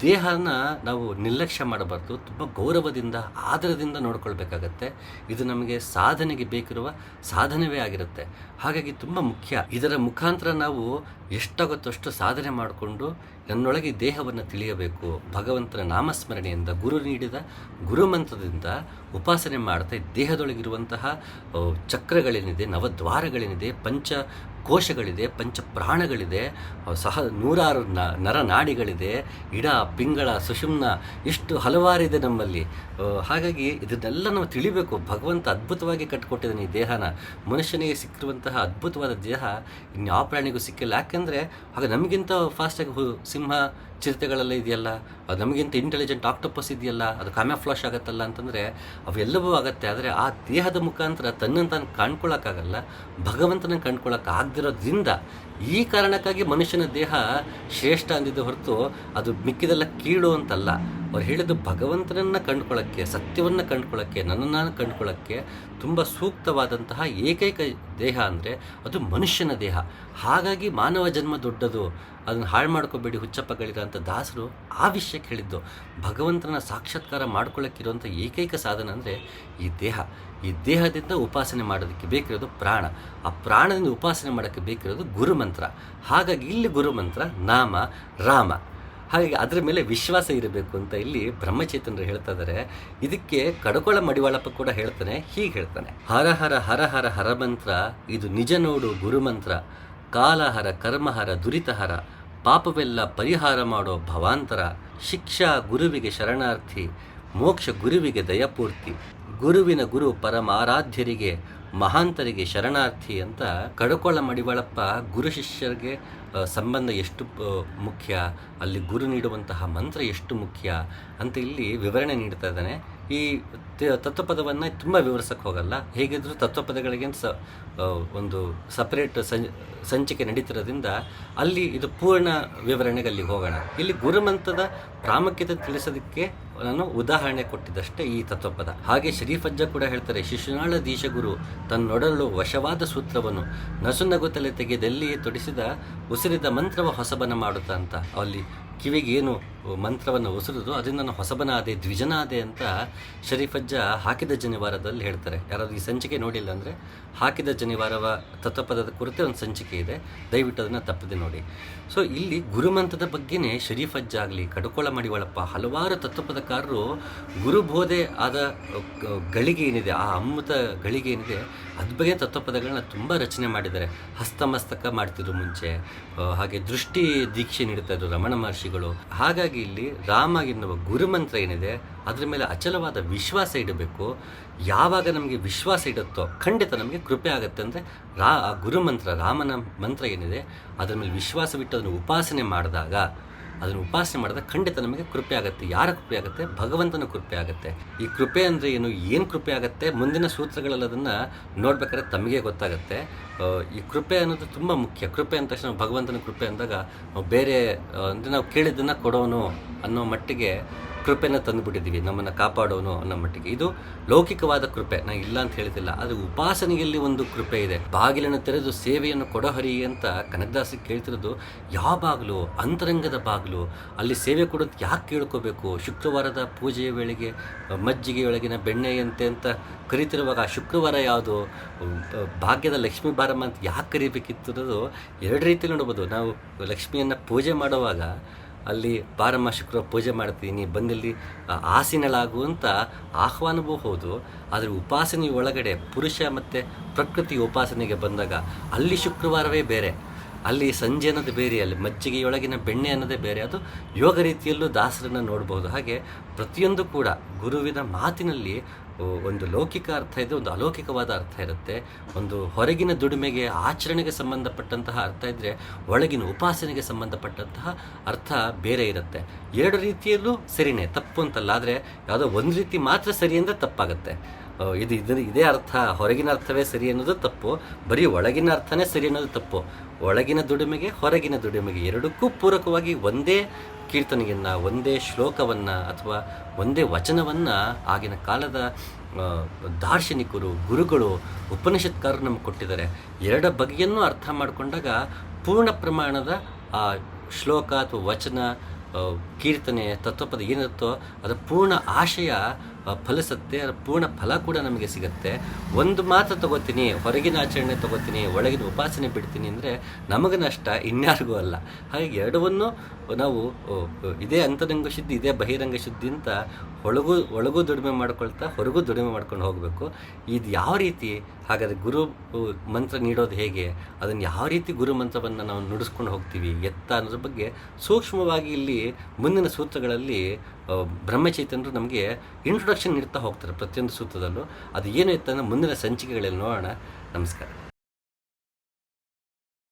ದೇಹನ ನಾವು ನಿರ್ಲಕ್ಷ್ಯ ಮಾಡಬಾರ್ದು. ತುಂಬ ಗೌರವದಿಂದ, ಆದರದಿಂದ ನೋಡ್ಕೊಳ್ಬೇಕಾಗತ್ತೆ. ಇದು ನಮಗೆ ಸಾಧನೆಗೆ ಬೇಕಿರುವ ಸಾಧನವೇ ಆಗಿರುತ್ತೆ. ಹಾಗಾಗಿ ತುಂಬ ಮುಖ್ಯ. ಇದರ ಮುಖಾಂತರ ನಾವು ಎಷ್ಟಾಗುತ್ತೋ ಅಷ್ಟು ಸಾಧನೆ ಮಾಡಿಕೊಂಡು ನನ್ನೊಳಗೆ ದೇಹವನ್ನು ತಿಳಿಯಬೇಕು. ಭಗವಂತನ ನಾಮಸ್ಮರಣೆಯಿಂದ ಗುರು ನೀಡಿದ ಗುರುಮಂತ್ರದಿಂದ ಉಪಾಸನೆ ಮಾಡ್ತಾ ದೇಹದೊಳಗಿರುವಂತಹ ಚಕ್ರಗಳೇನಿದೆ ನವದ್ವಾರಗಳೇನಿದೆ ಪಂಚ ಕೋಶಗಳಿದೆ, ಪಂಚಪ್ರಾಣಗಳಿದೆ, ಸಹ ನೂರಾರು ನ ನರನಾಡಿಗಳಿದೆ ಇಡ, ಪಿಂಗಳ, ಸುಷುಮ್ನ, ಇಷ್ಟು ಹಲವಾರಿದೆ ನಮ್ಮಲ್ಲಿ. ಹಾಗಾಗಿ ಇದನ್ನೆಲ್ಲ ನಾವು ತಿಳಿಬೇಕು. ಭಗವಂತ ಅದ್ಭುತವಾಗಿ ಕಟ್ಟಿಕೊಟ್ಟಿದ್ದಾನೆ ಈ ದೇಹನ. ಮನುಷ್ಯನಿಗೆ ಸಿಕ್ಕಿರುವಂತಹ ಅದ್ಭುತವಾದ ದೇಹ ಇನ್ಯಾವ ಪ್ರಾಣಿಗೂ ಸಿಕ್ಕಿಲ್ಲ. ಯಾಕೆಂದರೆ, ಆಗ ನಮಗಿಂತ ಫಾಸ್ಟಾಗಿ ಸಿಂಹ ಚಿರತೆಗಳೆಲ್ಲ ಇದೆಯಲ್ಲ? ಅದು ನಮಗಿಂತ ಇಂಟೆಲಿಜೆಂಟ್ ಆಕ್ಟೋಪಸ್ ಇದೆಯಲ್ಲ? ಅದು ಕಾಮ್ಯಾಫ್ಲಾಶ್ ಆಗುತ್ತಲ್ಲ ಅಂತಂದರೆ ಅವೆಲ್ಲವೂ ಆಗುತ್ತೆ. ಆದರೆ ಆ ದೇಹದ ಮುಖಾಂತರ ತನ್ನನ್ನು ತಾನು ಕಾಣ್ಕೊಳ್ಳೋಕ್ಕಾಗಲ್ಲ ಭಗವಂತನ ಕಂಡ್ಕೊಳ್ಳೋಕೆ ಆಗದಿರೋದ್ರಿಂದ ಈ ಕಾರಣಕ್ಕಾಗಿ ಮನುಷ್ಯನ ದೇಹ ಶ್ರೇಷ್ಠ ಅಂದಿದ್ದು ಹೊರತು ಅದು ಮಿಕ್ಕಿದೆಲ್ಲ ಕೀಳು ಅಂತಲ್ಲ. ಅವ್ರು ಹೇಳಿದ್ದು ಭಗವಂತನನ್ನು ಕಂಡ್ಕೊಳ್ಳೋಕ್ಕೆ ಸತ್ಯವನ್ನು ಕಂಡ್ಕೊಳ್ಳೋಕ್ಕೆ ನನ್ನನ್ನು ನಾನು ಕಂಡ್ಕೊಳ್ಳೋಕ್ಕೆ ತುಂಬ ಸೂಕ್ತವಾದಂತಹ ಏಕೈಕ ದೇಹ ಅಂದರೆ ಅದು ಮನುಷ್ಯನ ದೇಹ. ಹಾಗಾಗಿ ಮಾನವ ಜನ್ಮ ದೊಡ್ಡದು. ಅದನ್ನು ಹಾಳು ಮಾಡ್ಕೋಬೇಡಿ ಹುಚ್ಚಪ್ಪಗಳಿರ ಅಂತ ದಾಸರು ಆ ವಿಷಯಕ್ಕೆ ಹೇಳಿದ್ದು. ಭಗವಂತನ ಸಾಕ್ಷಾತ್ಕಾರ ಮಾಡ್ಕೊಳ್ಳೋಕ್ಕಿರುವಂಥ ಏಕೈಕ ಸಾಧನ ಅಂದರೆ ಈ ದೇಹ. ಈ ದೇಹದಿಂದ ಉಪಾಸನೆ ಮಾಡೋದಕ್ಕೆ ಬೇಕಿರೋದು ಪ್ರಾಣ. ಆ ಪ್ರಾಣದಿಂದ ಉಪಾಸನೆ ಮಾಡೋಕ್ಕೆ ಬೇಕಿರೋದು ಗುರುಮಂತ್ರ. ಹಾಗಾಗಿ ಇಲ್ಲಿ ಗುರುಮಂತ್ರ ನಾಮ, ರಾಮ. ಹಾಗಾಗಿ ಅದರ ಮೇಲೆ ವಿಶ್ವಾಸ ಇರಬೇಕು ಅಂತ ಇಲ್ಲಿ ಬ್ರಹ್ಮಚೇತನರು ಹೇಳ್ತಾ ಇದ್ದಾರೆ ಇದಕ್ಕೆ ಕಡಕೊಳ ಮಡಿವಾಳಪ್ಪ ಕೂಡ ಹೇಳ್ತಾನೆ, ಹೀಗೆ ಹೇಳ್ತಾನೆ. ಹರ ಹರ ಹರ ಹರ ಹರ ಮಂತ್ರ, ಇದು ನಿಜ ನೋಡು ಗುರುಮಂತ್ರ. ಕಾಲಹರ, ಕರ್ಮಹರ, ದುರಿತಹರ, ಪಾಪವೆಲ್ಲ ಪರಿಹಾರ ಮಾಡೋ ಭವಾಂತರ, ಶಿಕ್ಷಾ ಗುರುವಿಗೆ ಶರಣಾರ್ಥಿ, ಮೋಕ್ಷ ಗುರುವಿಗೆ ದಯಪೂರ್ತಿ, ಗುರುವಿನ ಗುರು ಪರಮಾರಾಧ್ಯರಿಗೆ ಮಹಾಂತರಿಗೆ ಶರಣಾರ್ಥಿ ಅಂತ ಕಡಕೊಳ ಮಡಿವಳಪ್ಪ ಗುರು ಶಿಷ್ಯರಿಗೆ ಸಂಬಂಧ ಎಷ್ಟು ಮುಖ್ಯ, ಅಲ್ಲಿ ಗುರು ನೀಡುವಂತಹ ಮಂತ್ರ ಎಷ್ಟು ಮುಖ್ಯ ಅಂತ ಇಲ್ಲಿ ವಿವರಣೆ ನೀಡ್ತಾ ಇದ್ದಾನೆ. ಈ ತತ್ವಪದವನ್ನು ತುಂಬ ವಿವರಿಸಕ್ಕೆ ಹೋಗಲ್ಲ. ಹೇಗಿದ್ರೂ ತತ್ವಪದಗಳಿಗೆ ಸ ಒಂದು ಸಪರೇಟ್ ಸಂಚಿಕೆ ನಡೀತಿರೋದ್ರಿಂದ ಅಲ್ಲಿ ಇದು ಪೂರ್ಣ ವಿವರಣೆಗೆ ಅಲ್ಲಿ ಹೋಗೋಣ. ಇಲ್ಲಿ ಗುರುಮಂತದ ಪ್ರಾಮುಖ್ಯತೆ ತಿಳಿಸೋದಕ್ಕೆ ನಾನು ಉದಾಹರಣೆ ಕೊಟ್ಟಿದ್ದಷ್ಟೇ ಈ ತತ್ವಪದ. ಹಾಗೆ ಶರೀಫಜ್ಜ ಕೂಡ ಹೇಳ್ತಾರೆ, ಶಿಶುನಾಳ ದೀಶಗುರು ತನ್ನೊಡಲು ವಶವಾದ ಸೂತ್ರವನ್ನು ನಸುನಗುತ್ತಲೆ ತೆಗೆದಲ್ಲಿ ತೊಡಿಸಿದ ಉಸಿರಿದ ಮಂತ್ರವ ಹೊಸಬನ ಮಾಡುತ್ತಾ ಅಂತ. ಅಲ್ಲಿ ಕಿವಿಗೆ ಏನು ಮಂತ್ರವನ್ನು ಉಸಿರುದು ಅದರಿಂದ ನಾನು ಹೊಸಬನಾದೆ, ದ್ವಿಜನಾದೆ ಅಂತ ಶರೀಫಜ್ಜ ಹಾಕಿದ ಜನಿವಾರದಲ್ಲಿ ಹೇಳ್ತಾರೆ. ಯಾರಾದ್ರೂ ಈ ಸಂಚಿಕೆ ನೋಡಿಲ್ಲ ಅಂದರೆ ಹಾಕಿದ ಜನಿವಾರವ ತತ್ವಪದದ ಕುರಿತೆ ಒಂದು ಸಂಚಿಕೆ ಇದೆ. ದಯವಿಟ್ಟು ಅದನ್ನು ತಪ್ಪದೆ ನೋಡಿ. ಸೊ ಇಲ್ಲಿ ಗುರುಮಂತದ ಬಗ್ಗೆನೇ ಶರೀಫಜ್ಜ ಆಗಲಿ ಕಡಕೋಳ ಮಡಿವಾಳಪ್ಪ, ಹಲವಾರು ತತ್ವಪದಕಾರರು ಗುರುಬೋಧೆ ಆದ ಗಳಿಗೆ ಏನಿದೆ, ಆ ಅಮೃತ ಗಳಿಗೆ ಏನಿದೆ ಅದ್ರ ಬಗ್ಗೆ ತತ್ವಪದಗಳನ್ನ ತುಂಬ ರಚನೆ ಮಾಡಿದ್ದಾರೆ. ಹಸ್ತಮಸ್ತಕ ಮಾಡ್ತಿದ್ರು ಮುಂಚೆ ಹಾಗೆ ದೃಷ್ಟಿ ದೀಕ್ಷೆ ನೀಡ್ತಾ ಇದ್ರು ರಮಣ ಮಹರ್ಷಿಗಳು. ಹಾಗಾಗಿ ಇಲ್ಲಿ ರಾಮ ಎನ್ನುವ ಗುರುಮಂತ್ರ ಏನಿದೆ, ಅದರ ಮೇಲೆ ಅಚಲವಾದ ವಿಶ್ವಾಸ ಇಡಬೇಕು. ಯಾವಾಗ ನಮಗೆ ವಿಶ್ವಾಸ ಇಡುತ್ತೋ ಖಂಡಿತ ನಮಗೆ ಕೃಪೆ ಆಗುತ್ತೆ ಅಂದರೆ ರಾ ಗುರುಮಂತ್ರ ರಾಮನ ಮಂತ್ರ ಏನಿದೆ, ಅದರ ಮೇಲೆ ವಿಶ್ವಾಸ ಬಿಟ್ಟು ಅದನ್ನು ಉಪಾಸನೆ ಮಾಡಿದಾಗ, ಅದನ್ನು ಉಪಾಸನೆ ಮಾಡಿದಾಗ ಖಂಡಿತ ನಮಗೆ ಕೃಪೆ ಆಗುತ್ತೆ. ಯಾರ ಕೃಪೆ ಆಗುತ್ತೆ? ಭಗವಂತನ ಕೃಪೆ ಆಗುತ್ತೆ. ಈ ಕೃಪೆ ಅಂದರೆ ಏನು? ಏನು ಕೃಪೆ ಆಗುತ್ತೆ? ಮುಂದಿನ ಸೂತ್ರಗಳಲ್ಲಿ ಅದನ್ನು ನೋಡ್ಬೇಕಾದ್ರೆ ತಮಗೆ ಗೊತ್ತಾಗುತ್ತೆ. ಈ ಕೃಪೆ ಅನ್ನೋದು ತುಂಬ ಮುಖ್ಯ. ಕೃಪೆ ಅಂದ ತಕ್ಷಣ ಭಗವಂತನ ಕೃಪೆ ಅಂದಾಗ ಬೇರೆ ಅಂದರೆ ನಾವು ಕೇಳಿದ್ದನ್ನು ಕೊಡೋನು ಅನ್ನೋ ಮಟ್ಟಿಗೆ ಕೃಪೆನ ತಂದುಬಿಟ್ಟಿದ್ದೀವಿ. ನಮ್ಮನ್ನು ಕಾಪಾಡೋನು ಅನ್ನೋ ಮಟ್ಟಿಗೆ. ಇದು ಲೌಕಿಕವಾದ ಕೃಪೆ. ನಾ ಇಲ್ಲ ಅಂತ ಹೇಳ್ತಿಲ್ಲ. ಆದರೆ ಉಪಾಸನೆಯಲ್ಲಿ ಒಂದು ಕೃಪೆ ಇದೆ. ಬಾಗಿಲನ್ನು ತೆರೆದು ಸೇವೆಯನ್ನು ಕೊಡಹರಿ ಅಂತ ಕನಕದಾಸಿ ಕೇಳ್ತಿರೋದು, ಯಾವ ಬಾಗಿಲು? ಅಂತರಂಗದ ಬಾಗಿಲು. ಅಲ್ಲಿ ಸೇವೆ ಕೊಡೋದು ಯಾಕೆ ಕೇಳ್ಕೋಬೇಕು? ಶುಕ್ರವಾರದ ಪೂಜೆಯ ವೇಳೆಗೆ ಮಜ್ಜಿಗೆಯೊಳಗಿನ ಬೆಣ್ಣೆಯಂತೆ ಅಂತ ಕರಿತಿರುವಾಗ ಆ ಶುಕ್ರವಾರ ಯಾವುದು? ಭಾಗ್ಯದ ಲಕ್ಷ್ಮೀ ಬಾರಮ್ಮ ಅಂತ ಯಾಕೆ ಕರಿಬೇಕಿತ್ತು ಅನ್ನೋದು ಎರಡು ರೀತಿ ನೋಡ್ಬೋದು. ನಾವು ಲಕ್ಷ್ಮಿಯನ್ನು ಪೂಜೆ ಮಾಡುವಾಗ ಅಲ್ಲಿ ಬಾರಮ್ಮ ಶುಕ್ರವಾರ ಪೂಜೆ ಮಾಡ್ತೀನಿ ಬಂದಲ್ಲಿ ಆಸಿನಳಾಗುವಂಥ ಆಹ್ವಾನವೂ ಹೌದು. ಆದರೆ ಉಪಾಸನೆ ಒಳಗಡೆ ಪುರುಷ ಮತ್ತು ಪ್ರಕೃತಿ ಉಪಾಸನೆಗೆ ಬಂದಾಗ ಅಲ್ಲಿ ಶುಕ್ರವಾರವೇ ಬೇರೆ. ಅಲ್ಲಿ ಸಂಜೆ ಅನ್ನೋದು ಬೇರೆ, ಅಲ್ಲಿ ಮಜ್ಜಿಗೆಯೊಳಗಿನ ಬೆಣ್ಣೆ ಅನ್ನೋದೇ ಬೇರೆ. ಅದು ಯೋಗ ರೀತಿಯಲ್ಲೂ ದಾಸರನ್ನು ನೋಡ್ಬೋದು. ಹಾಗೆ ಪ್ರತಿಯೊಂದು ಕೂಡ ಗುರುವಿನ ಮಾತಿನಲ್ಲಿ ಒಂದು ಲೌಕಿಕ ಅರ್ಥ ಇದೆ, ಒಂದು ಅಲೌಕಿಕವಾದ ಅರ್ಥ ಇರುತ್ತೆ. ಒಂದು ಹೊರಗಿನ ದುಡಿಮೆಗೆ ಆಚರಣೆಗೆ ಸಂಬಂಧಪಟ್ಟಂತಹ ಅರ್ಥ ಇದ್ದರೆ ಒಳಗಿನ ಉಪಾಸನೆಗೆ ಸಂಬಂಧಪಟ್ಟಂತಹ ಅರ್ಥ ಬೇರೆ ಇರುತ್ತೆ. ಎರಡು ರೀತಿಯಲ್ಲೂ ಸರಿನೇ, ತಪ್ಪು ಅಂತಲ್ಲ, ಆದರೆ ಯಾವುದೋ ಒಂದು ರೀತಿ ಮಾತ್ರ ಸರಿ ಅಂದರೆ ತಪ್ಪಾಗುತ್ತೆ. ಇದು ಇದರ ಇದೇ ಅರ್ಥ. ಹೊರಗಿನ ಅರ್ಥವೇ ಸರಿ ಅನ್ನೋದು ತಪ್ಪು, ಬರೀ ಒಳಗಿನ ಅರ್ಥನೇ ಸರಿ ಅನ್ನೋದು ತಪ್ಪು. ಒಳಗಿನ ದುಡಿಮೆಗೆ ಹೊರಗಿನ ದುಡಿಮೆಗೆ ಎರಡಕ್ಕೂ ಪೂರಕವಾಗಿ ಒಂದೇ ಕೀರ್ತನೆಯನ್ನು, ಒಂದೇ ಶ್ಲೋಕವನ್ನು ಅಥವಾ ಒಂದೇ ವಚನವನ್ನು ಆಗಿನ ಕಾಲದ ದಾರ್ಶನಿಕರು, ಗುರುಗಳು ಉಪನಿಷತ್ಕಾರರು ನಮಗೆ ಕೊಟ್ಟಿದ್ದಾರೆ. ಎರಡ ಬಗೆಯನ್ನು ಅರ್ಥ ಮಾಡಿಕೊಂಡಾಗ ಪೂರ್ಣ ಪ್ರಮಾಣದ ಆ ಶ್ಲೋಕ ಅಥವಾ ವಚನ ಕೀರ್ತನೆ, ತತ್ವಪದ ಏನಿರುತ್ತೋ ಅದರ ಪೂರ್ಣ ಆಶಯ ಫಲಿಸುತ್ತೆ, ಅದರ ಪೂರ್ಣ ಫಲ ಕೂಡ ನಮಗೆ ಸಿಗುತ್ತೆ. ಒಂದು ಮಾತ್ರ ತಗೋತೀನಿ, ಹೊರಗಿನ ಆಚರಣೆ ತಗೋತೀನಿ, ಒಳಗಿನ ಉಪಾಸನೆ ಬಿಡ್ತೀನಿ ಅಂದರೆ ನಮಗೆ ನಷ್ಟ, ಇನ್ಯಾರಿಗೂ ಅಲ್ಲ. ಹಾಗೆ ಎರಡವನ್ನು ನಾವು ಇದೇ ಅಂತರಂಗ ಶುದ್ಧಿ, ಇದೇ ಬಹಿರಂಗ ಶುದ್ಧಿ ಅಂತ ಒಳಗೂ ಒಳಗೂ ದುಡಿಮೆ ಮಾಡ್ಕೊಳ್ತಾ ಹೊರಗೂ ದುಡಿಮೆ ಮಾಡ್ಕೊಂಡು ಹೋಗಬೇಕು. ಇದು ಯಾವ ರೀತಿ? ಹಾಗಾದರೆ ಗುರು ಮಂತ್ರ ನೀಡೋದು ಹೇಗೆ? ಅದನ್ನು ಯಾವ ರೀತಿ ಗುರು ಮಂತ್ರವನ್ನು ನಾವು ನುಡಿಸ್ಕೊಂಡು ಹೋಗ್ತೀವಿ? ಎತ್ತ ಅನ್ನೋದ್ರ ಬಗ್ಗೆ ಸೂಕ್ಷ್ಮವಾಗಿ ಇಲ್ಲಿ ಮುಂದಿನ ಸೂತ್ರಗಳಲ್ಲಿ ಬ್ರಹ್ಮಚೈತನ್ಯರು ನಮಗೆ ಇಂಟ್ರೊಡಕ್ಷನ್ ನೀಡ್ತಾ ಹೋಗ್ತಾರೆ ಪ್ರತಿಯೊಂದು ಸೂತ್ರದಲ್ಲೂ. ಅದು ಏನು ಇತ್ತಂದ್ರೆ ಮುಂದಿನ ಸಂಚಿಕೆಗಳಲ್ಲಿ ನೋಡೋಣ. ನಮಸ್ಕಾರ.